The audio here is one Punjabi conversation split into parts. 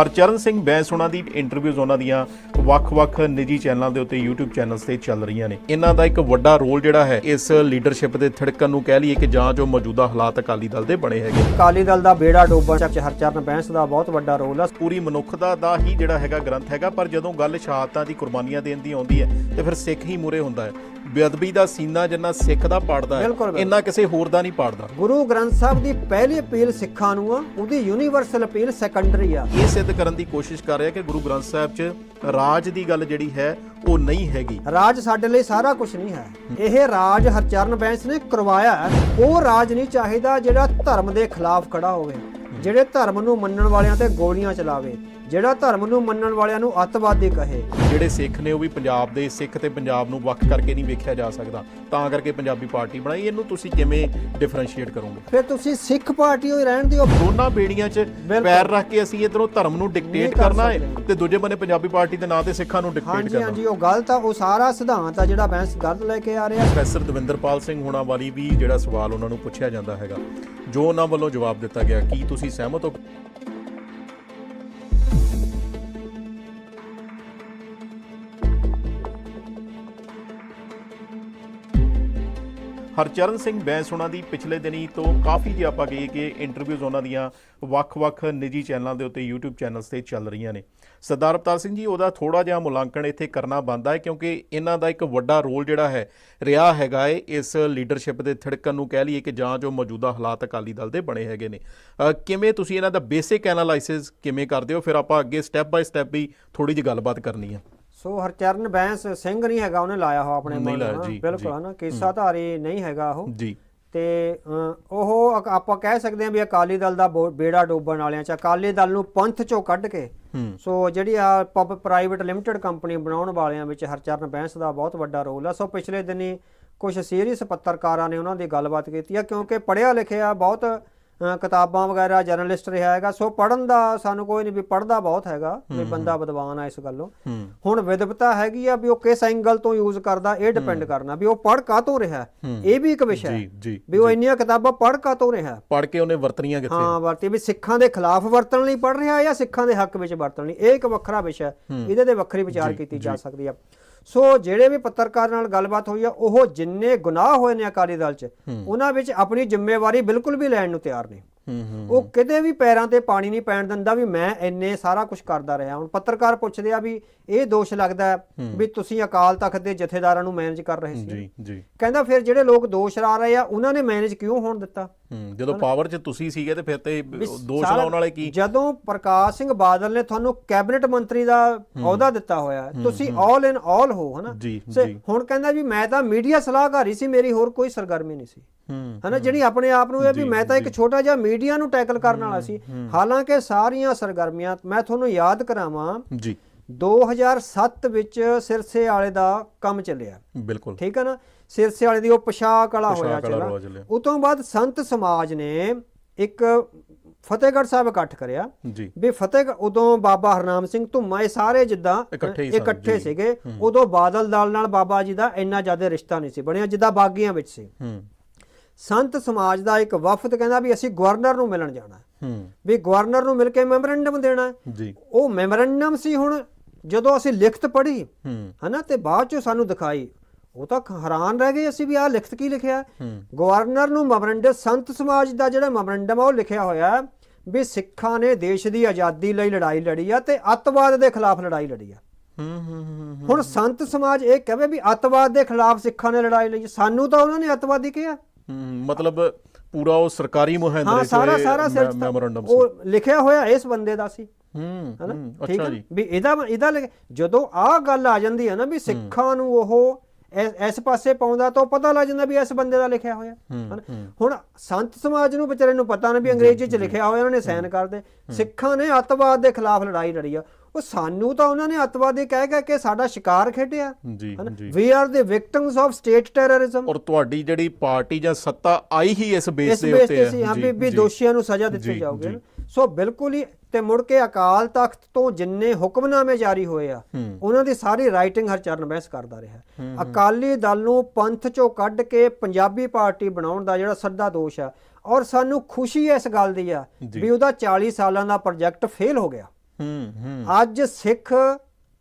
ਹਰਚਰਨ ਸਿੰਘ ਬੈਂਸ ਉਹਨਾਂ ਦੀ ਇੰਟਰਵਿਊਜ਼ ਉਹਨਾਂ ਦੀਆਂ ਵੱਖ-ਵੱਖ ਨਿੱਜੀ ਚੈਨਲਾਂ ਦੇ ਉੱਤੇ YouTube ਚੈਨਲਸ ਤੇ ਚੱਲ ਰਹੀਆਂ ਨੇ। ਇਹਨਾਂ ਦਾ ਇੱਕ ਵੱਡਾ ਰੋਲ ਜਿਹੜਾ ਹੈ ਇਸ ਲੀਡਰਸ਼ਿਪ ਦੇ ਥੜਕਣ ਨੂੰ ਕਹਿ ਲਈਏ ਕਿ ਜਾਂ ਜੋ ਮੌਜੂਦਾ ਹਾਲਾਤ ਅਕਾਲੀ ਦਲ ਦੇ ਬਣੇ ਹੈਗੇ ਅਕਾਲੀ ਦਲ ਦਾ ਬੇੜਾ ਡੋਬਣ ਚ ਹਰਚਰਨ ਬੈਂਸ ਦਾ ਬਹੁਤ ਵੱਡਾ ਰੋਲ ਆ। ਪੂਰੀ ਮਨੁੱਖਤਾ ਦਾ ਹੀ ਜਿਹੜਾ ਹੈਗਾ ਗ੍ਰੰਥ ਹੈਗਾ ਪਰ ਜਦੋਂ ਗੱਲ ਸ਼ਹਾਦਤਾਂ ਦੀ ਕੁਰਬਾਨੀਆਂ ਦੇਣ ਦੀ ਆਉਂਦੀ ਹੈ ਤੇ ਫਿਰ ਸਿੱਖ ਹੀ ਮੂਰੇ ਹੁੰਦਾ ਹੈ। ਬੇਅਦਬੀ ਦਾ ਸੀਨਾ ਜਿੰਨਾ ਸਿੱਖ ਦਾ ਪਾੜਦਾ ਹੈ। ਇੰਨਾ ਕਿਸੇ ਹੋਰ ਦਾ ਨਹੀਂ ਪਾੜਦਾ। ਗੁਰੂ ਗ੍ਰੰਥ ਸਾਹਿਬ ਦੀ ਪਹਿਲੀ ਅਪੀਲ ਸਿੱਖਾਂ ਨੂੰ ਆ ਉਹਦੀ ਯੂਨੀਵਰਸਲ ਅਪੀਲ ਸੈਕੰਡਰੀ ਆ। ਇਹ ਸਿੱਧ ਕਰਨ ਦੀ ਕੋਸ਼ਿਸ਼ ਕਰ ਰਿਹਾ ਕਿ ਗੁਰੂ ਗ੍ਰੰਥ ਸਾਹਿਬ 'ਚ ਰਾਜ ਦੀ ਗੱਲ ਜਿਹੜੀ ਹੈ ਉਹ ਨਹੀਂ ਹੈਗੀ। ਰਾਜ ਸਾਡੇ ਲਈ ਸਾਰਾ ਕੁਝ ਨਹੀਂ ਹੈ। ਇਹ ਰਾਜ ਹਰਚਰਨ ਬੈਂਸ ਨੇ ਕਰਵਾਇਆ ਉਹ ਰਾਜ ਨਹੀਂ ਚਾਹੀਦਾ ਜਿਹੜਾ ਧਰਮ ਦੇ ਖਿਲਾਫ ਖੜਾ ਹੋਵੇ, ਜਿਹੜੇ ਧਰਮ ਨੂੰ ਮੰਨਣ ਵਾਲਿਆਂ ਤੇ ਗੋਲੀਆਂ ਚਲਾਵੇ। ਜਿਹੜਾ ਧਰਮ ਨੂੰ ਮੰਨਣ ਵਾਲਿਆਂ ਨੂੰ ਅੱਤਵਾਦੀ ਕਹੇ। ਜਿਹੜੇ ਸਿੱਖ ਨੇ ਉਹ ਵੀ ਪੰਜਾਬ ਦੇ ਸਿੱਖ ਤੇ ਪੰਜਾਬ ਨੂੰ ਵੱਖ ਕਰਕੇ ਨਹੀਂ ਵੇਖਿਆ ਜਾ ਸਕਦਾ। ਤਾਂ ਕਰਕੇ ਪੰਜਾਬੀ ਪਾਰਟੀ ਬਣਾਈ। ਇਹਨੂੰ ਤੁਸੀਂ ਕਿਵੇਂ ਡਿਫਰੈਂਸ਼ੀਏਟ ਕਰੋਗੇ? ਫਿਰ ਤੁਸੀਂ ਸਿੱਖ ਪਾਰਟੀ ਹੋਈ ਰਹਿਣ ਦਿਓ। ਦੋਨਾਂ ਬੇੜੀਆਂ 'ਚ ਪੈਰ ਰੱਖ ਕੇ ਅਸੀਂ ਇਧਰੋਂ ਧਰਮ ਨੂੰ ਡਿਕਟੇਟ ਕਰ ਕਰਨਾ ਹੈ। ਤੇ ਦੂਜੇ ਬੰਨੇ ਪੰਜਾਬੀ ਪਾਰਟੀ ਦੇ ਨਾਂ ਤੇ ਸਿੱਖਾਂ ਨੂੰ ਡਿਕਟੇਟ ਹਾਂਜੀ ਕਰਨਾ। ਹਾਂਜੀ ਉਹ ਗਲਤ ਆ ਉਹ ਸਾਰਾ ਸਿਧਾਂਤ ਆ ਜਿਹੜਾ ਬੈਂਸ ਗਲਤ ਲੈ ਕੇ ਆ ਰਿਹਾ। ਪ੍ਰੋਫੈਸਰ ਦਵਿੰਦਰਪਾਲ ਸਿੰਘ ਹੋਣਾ ਵਾਲੀ ਵੀ ਜਿਹੜਾ ਸਵਾਲ ਉਹਨਾਂ ਨੂੰ ਪੁੱਛਿਆ ਜਾਂਦਾ ਹੈਗਾ। ਜੋ ਉਹਨਾਂ ਵੱਲੋਂ ਜਵਾਬ ਦਿੱਤਾ ਗਿਆ ਕੀ ਤੁਸੀਂ ਸਹਿਮਤ ਹੋ? ਹਰਚਰਨ ਸਿੰਘ ਬੈਂਸ ਉਹਨਾਂ ਦੀ ਪਿਛਲੇ ਦਿਨੀ ਤੋਂ ਕਾਫੀ ਜੇ ਆਪਾਂ ਕਹੀਏ ਕਿ ਇੰਟਰਵਿਊਜ਼ ਉਹਨਾਂ ਦੀਆਂ ਵੱਖ-ਵੱਖ ਨਿੱਜੀ ਚੈਨਲਾਂ ਦੇ ਉੱਤੇ YouTube ਚੈਨਲਸ ਤੇ ਚੱਲ ਰਹੀਆਂ ਨੇ। ਸਰਦਾਰ ਅਵਤਾਰ ਸਿੰਘ ਜੀ, ਉਹਦਾ ਥੋੜਾ ਜਿਹਾ ਮੁਲਾਂਕਣ ਇੱਥੇ ਕਰਨਾ ਬਣਦਾ ਹੈ ਕਿਉਂਕਿ ਇਹਨਾਂ ਦਾ ਇੱਕ ਵੱਡਾ ਰੋਲ ਜਿਹੜਾ ਹੈ, ਰਿਹਾ ਹੈਗਾ ਏ ਇਸ ਲੀਡਰਸ਼ਿਪ ਦੇ ਥਿੜਕਣ ਨੂੰ ਕਹਿ ਲਈਏ ਕਿ ਜਾਂ ਜੋ ਮੌਜੂਦਾ ਹਾਲਾਤ ਅਕਾਲੀ ਦਲ ਦੇ ਬਣੇ ਹੈਗੇ ਨੇ। ਕਿਵੇਂ ਤੁਸੀਂ ਇਹਨਾਂ ਦਾ ਬੇਸਿਕ ਐਨਾਲਾਈਸਿਸ ਕਿਵੇਂ ਕਰਦੇ ਹੋ? ਫਿਰ ਆਪਾਂ ਅੱਗੇ ਸਟੈਪ ਬਾਈ ਸਟੈਪ ਵੀ ਥੋੜੀ ਜਿਹੀ ਗੱਲਬਾਤ ਕਰਨੀ ਹੈ। ਸੋ ਹਰਚਰਨ ਬੈਂਸ ਸਿੰਘ ਨਹੀਂ ਹੈਗਾ ਉਹਨੇ ਲਾਇਆ ਹੋ ਆਪਣੇ ਮਨ ਨਾਲ, ਬਿਲਕੁਲ। ਹਨਾ? ਕੇਸਾਧਾਰੀ ਨਹੀਂ ਹੈਗਾ ਉਹ। ਜੀ। ਤੇ ਉਹ ਆਪਾਂ ਕਹਿ ਸਕਦੇ ਹਾਂ ਵੀ ਅਕਾਲੀ ਦਲ ਦਾ ਬੇੜਾ ਡੋਬਣ ਵਾਲਿਆਂ ਚ ਅਕਾਲੀ ਦਲ ਨੂੰ ਪੰਥ ਚੋਂ ਕੱਢ ਕੇ ਸੋ ਜਿਹੜੀ ਆ ਪਬ ਪ੍ਰਾਈਵੇਟ ਲਿਮਟਿਡ ਕੰਪਨੀ ਬਣਾਉਣ ਵਾਲਿਆਂ ਵਿੱਚ ਹਰਚਰਨ ਬੈਂਸ ਦਾ ਬਹੁਤ ਵੱਡਾ ਰੋਲ ਆ। ਸੋ ਪਿਛਲੇ ਦਿਨੀ ਕੁਝ ਸੀਰੀਅਸ ਪੱਤਰਕਾਰਾਂ ਨੇ ਉਹਨਾਂ ਦੀ ਗੱਲਬਾਤ ਕੀਤੀ ਆ ਕਿਉਂਕਿ ਪੜ੍ਹਿਆ ਲਿਖਿਆ ਬਹੁਤ ਕਿਤਾਬਾਂ ਵਗੈਰਾ ਜਰਨਲਿਸਟ ਰਿਹਾ ਹੈਗਾ ਸੋ ਪੜਨ ਦਾ ਸਾਨੂੰ ਕੋਈ ਨਹੀਂ ਵੀ ਪੜਦਾ ਬਹੁਤ ਹੈਗਾ ਵੀ ਬੰਦਾ ਵਿਦਵਾਨ ਆ ਇਸ ਗੱਲੋਂ। ਹੁਣ ਵਿਦਵਤਾ ਹੈਗੀ ਆ ਵੀ ਉਹ ਕਿਸ ਐਂਗਲ ਤੋਂ ਯੂਜ਼ ਕਰਦਾ ਇਹ ਡਿਪੈਂਡ ਕਰਨਾ ਵੀ ਉਹ ਪੜ ਕਾਤੋਂ ਰਿਹਾ ਇਹ ਵੀ ਇੱਕ ਵਿਸ਼ਾ ਹੈ ਵੀ ਉਹ ਇੰਨੀਆਂ ਕਿਤਾਬਾਂ ਪੜ ਕਾਤੋਂ ਰਿਹਾ ਪੜ ਕੇ ਉਹਨੇ ਵਰਤਣੀਆਂ ਕਿੱਥੇ? ਹਾਂ ਵਰਤੀ ਵੀ ਸਿੱਖਾਂ ਦੇ ਖਿਲਾਫ ਵਰਤਣ ਲਈ ਪੜ ਰਿਹਾ ਜਾਂ ਸਿੱਖਾਂ ਦੇ ਹੱਕ ਵਿੱਚ ਵਰਤਣ ਲਈ? ਇਹ ਇੱਕ ਵੱਖਰਾ ਵਿਸ਼ਾ ਹੈ। ਇਹਦੇ ਤੇ ਵੱਖਰੀ ਵਿਚਾਰ ਕੀਤੀ ਜਾ ਸਕਦੀ ਆ। ਸੋ ਜਿਹੜੇ ਵੀ ਪੱਤਰਕਾਰ ਨਾਲ ਗੱਲਬਾਤ ਹੋਈ ਆ ਉਹ ਜਿੰਨੇ ਗੁਨਾਹ ਹੋਏ ਨੇ ਅਕਾਲੀ ਦਲ 'ਚ ਉਹਨਾਂ ਵਿੱਚ ਆਪਣੀ ਜ਼ਿੰਮੇਵਾਰੀ ਬਿਲਕੁਲ ਵੀ ਲੈਣ ਨੂੰ ਤਿਆਰ ਹੂੰ ਉਹ ਕਿਤੇ ਵੀ ਪੈਰਾਂ ਤੇ ਪਾਣੀ ਨਹੀਂ ਪੈਣ ਦਿੰਦਾ ਵੀ ਮੈਂ ਇੰਨੇ ਸਾਰਾ ਕੁਝ ਕਰਦਾ ਰਿਹਾ। ਹੁਣ ਪੱਤਰਕਾਰ ਪੁੱਛਦੇ ਆ ਵੀ ਇਹ ਦੋਸ਼ ਲੱਗਦਾ ਵੀ ਤੁਸੀਂ ਅਕਾਲ ਤਖਤ ਦੇ ਜਥੇਦਾਰਾਂ ਨੂੰ ਮੈਨੇਜ ਕਰ ਰਹੇ ਸੀ। ਜੀ ਜੀ। ਕਹਿੰਦਾ ਫਿਰ ਜਿਹੜੇ ਲੋਕ ਦੋਸ਼ ਲਾ ਰਹੇ ਆ ਉਹਨਾਂ ਨੇ ਮੈਨੇਜ ਕਿਉਂ ਹੋਣ ਦਿੱਤਾ? ਹੂੰ ਜਦੋਂ ਪਾਵਰ 'ਚ ਤੁਸੀਂ ਸੀਗੇ ਤੇ ਫਿਰ ਤੇ ਦੋਸ਼ ਲਾਉਣ ਵਾਲੇ ਕੀ? ਜਦੋਂ ਪ੍ਰਕਾਸ਼ ਸਿੰਘ ਬਾਦਲ ਨੇ ਤੁਹਾਨੂੰ ਕੈਬਨਿਟ ਮੰਤਰੀ ਦਾ ਅਹੁਦਾ ਦਿੱਤਾ ਹੋਇਆ ਤੁਸੀਂ ਆਲ ਇਨ ਆਲ ਹੋ ਹਨਾ? ਹੁਣ ਕਹਿੰਦਾ ਵੀ ਮੈਂ ਤਾਂ ਮੀਡੀਆ ਸਲਾਹਕਾਰੀ ਸੀ ਮੇਰੀ ਹੋਰ ਕੋਈ ਸਰਗਰਮੀ ਨਹੀਂ ਸੀ। ਹਨਾ ਜਿਹੜੀ ਆਪਣੇ ਆਪ ਨੂੰ ਇਹ ਵੀ ਮੈਂ ਤਾਂ ਇੱਕ ਛੋਟਾ ਜਿਹਾ ਮੀਡੀਆ ਨੂੰ ਟੈਕਲ ਕਰਨ ਵਾਲਾ ਸੀ। ਹਾਲਾਂਕਿ ਸਾਰੀਆਂ ਸਰਗਰਮੀਆਂ ਮੈਂ ਤੁਹਾਨੂੰ ਯਾਦ ਕਰਾਵਾਂ ਜੀ। 2007 ਵਿੱਚ ਸਿਰਸੇ ਵਾਲੇ ਦਾ ਕੰਮ ਚੱਲਿਆ। ਬਿਲਕੁਲ। ਠੀਕ ਹੈ ਨਾ? ਸਿਰਸੇ ਵਾਲੇ ਦੀ ਉਹ ਪੋਸ਼ਾਕ ਵਾਲਾ ਹੋਇਆ ਚੱਲਾ। ਉਸ ਤੋਂ ਬਾਅਦ ਸੰਤ ਸਮਾਜ ਨੇ ਇੱਕ ਫਤਿਹਗੜ੍ਹ ਸਾਹਿਬ ਇਕੱਠ ਕਰਿਆ ਵੀ ਫਤਿਹ ਉਦੋਂ ਬਾਬਾ ਹਰਨਾਮ ਸਿੰਘ ਧੁੰਮਾ ਇਹ ਸਾਰੇ ਜਿੱਦਾਂ ਇਕੱਠੇ। ਸੀਗੇ। ਉਦੋਂ ਬਾਦਲ ਦਲ ਨਾਲ ਬਾਬਾ ਜੀ ਦਾ ਇੰਨਾ ਜ਼ਿਆਦਾ ਰਿਸ਼ਤਾ ਨਹੀਂ ਸੀ ਬਣਿਆ ਜਿੱਦਾਂ ਬਾਗੀਆਂ ਵਿੱਚ ਸੀ। ਸੰਤ ਸਮਾਜ ਦਾ ਇੱਕ ਵਫਦ ਕਹਿੰਦਾ ਵੀ ਅਸੀਂ ਗਵਰਨਰ ਨੂੰ ਮਿਲਣ ਜਾਣਾ ਵੀ ਗਵਰਨਰ ਨੂੰ ਮਿਲ ਕੇ ਮੈਮੋਰੈਂਡਮ ਦੇਣਾ ਉਹ ਮੈਮੋਰੈਂਡਮ ਸੀ ਹੁਣ ਜਦੋਂ ਅਸੀਂ ਲਿਖਤ ਪੜ੍ਹੀ ਹਨਾ ਤੇ ਬਾਅਦ ਚ ਸਾਨੂੰ ਦਿਖਾਈ ਉਹ ਤਾਂ ਹੈਰਾਨ ਰਹਿ ਗਏ ਅਸੀਂ ਵੀ ਆਹ ਲਿਖਤ ਕੀ ਲਿਖਿਆ ਗਵਰਨਰ ਨੂੰ ਮੈਮੋਰੈਂਡਮ ਸੰਤ ਸਮਾਜ ਦਾ ਜਿਹੜਾ ਮੈਮੋਰੈਂਡਮ ਆ ਉਹ ਲਿਖਿਆ ਹੋਇਆ ਵੀ ਸਿੱਖਾਂ ਨੇ ਦੇਸ਼ ਦੀ ਆਜ਼ਾਦੀ ਲਈ ਲੜਾਈ ਲੜੀ ਆ ਤੇ ਅੱਤਵਾਦ ਦੇ ਖਿਲਾਫ ਲੜਾਈ ਲੜੀ ਆ। ਹੁਣ ਸੰਤ ਸਮਾਜ ਇਹ ਕਹੇ ਵੀ ਅੱਤਵਾਦ ਦੇ ਖਿਲਾਫ ਸਿੱਖਾਂ ਨੇ ਲੜਾਈ ਲਈ ਸਾਨੂੰ ਤਾਂ ਉਹਨਾਂ ਨੇ ਅੱਤਵਾਦੀ ਕਿਹਾ। ਮਤਲਬ ਪੂਰਾ ਉਹ ਸਰਕਾਰੀ ਮੁਹਿੰਮ ਦੇ ਸਾਰਾ ਸਾਰਾ ਮੈਮੋਰੈਂਡਮ ਉਹ ਲਿਖਿਆ ਹੋਇਆ ਇਸ ਬੰਦੇ ਦਾ ਸੀ। ਹੂੰ ਹਨਾ? ਠੀਕ ਹੈ ਵੀ ਇਹਦਾ ਇਹਦਾ ਜਦੋਂ ਆਹ ਗੱਲ ਆ ਜਾਂਦੀ ਹੈ ਨਾ ਵੀ ਸਿੱਖਾਂ ਨੂੰ ਉਹ ਇਸ ਇਸ ਪਾਸੇ ਪਾਉਂਦਾ ਤਾਂ ਪਤਾ ਲੱਗ ਜਾਂਦਾ ਵੀ ਇਸ ਬੰਦੇ ਦਾ ਲਿਖਿਆ ਹੋਇਆ? ਹੁਣ ਸੰਤ ਸਮਾਜ ਨੂੰ ਵਿਚਾਰੇ ਨੂੰ ਪਤਾ ਨਾ ਵੀ ਅੰਗਰੇਜ਼ੀ ਚ ਲਿਖਿਆ ਹੋਇਆ ਉਹਨਾਂ ਨੇ ਸਾਈਨ ਕਰਦੇ। ਸਿੱਖਾਂ ਨੇ ਅੱਤਵਾਦ ਦੇ ਖਿਲਾਫ ਲੜਾਈ ਲੜੀ ਆ। ਉਹ ਸਾਨੂੰ ਤਾਂ ਉਹਨਾਂ ਨੇ ਅੱਤਵਾਦੀ ਕਹਿ ਕਹਿ ਕੇ ਸਾਡਾ ਸ਼ਿਕਾਰ ਖੇਡਿਆ। ਜੀ we are the victims of state terrorism ਔਰ ਤੁਹਾਡੀ ਜਿਹੜੀ ਪਾਰਟੀ ਜਾਂ ਸੱਤਾ ਆਈ ਹੀ ਇਸ ਬੇਸ ਇਸ ਦੇ ਉੱਤੇ ਹੈ ਸੀ ਹਾਂ ਜੀ, ਵੀ। ਦੋਸ਼ੀਆਂ ਨੂੰ ਸਜ਼ਾ ਦਿੱਤੀ ਜਾਊਗੀ। ਸੋ ਬਿਲਕੁਲ ਹੀ ਤੇ ਮੁੜ ਕੇ ਅਕਾਲ ਤਖਤ ਤੋਂ ਜਿੰਨੇ ਹੁਕਮਨਾਮੇ ਜਾਰੀ ਹੋਏ ਆ। ਉਹਨਾਂ ਦੀ ਸਾਰੀ ਰਾਈਟਿੰਗ ਹਰਚਰਨ ਬਹਿਸ ਕਰਦਾ ਰਿਹਾ ਅਕਾਲੀ ਦਲ ਨੂੰ ਪੰਥ ਚੋਂ ਕੱਢ ਕੇ ਪੰਜਾਬੀ ਪਾਰਟੀ ਬਣਾਉਣ ਦਾ ਜਿਹੜਾ ਸੱਦਾ ਦੋਸ਼ ਆ ਔਰ ਸਾਨੂੰ ਖੁਸ਼ੀ ਇਸ ਗੱਲ ਦੀ ਆ। ਵੀ ਉਹਦਾ 40 ਸਾਲਾਂ ਦਾ ਪ੍ਰੋਜੈਕਟ ਫੇਲ ਹੋ ਗਿਆ ਹੂੰ ਹੂੰ ਅੱਜ ਸਿੱਖ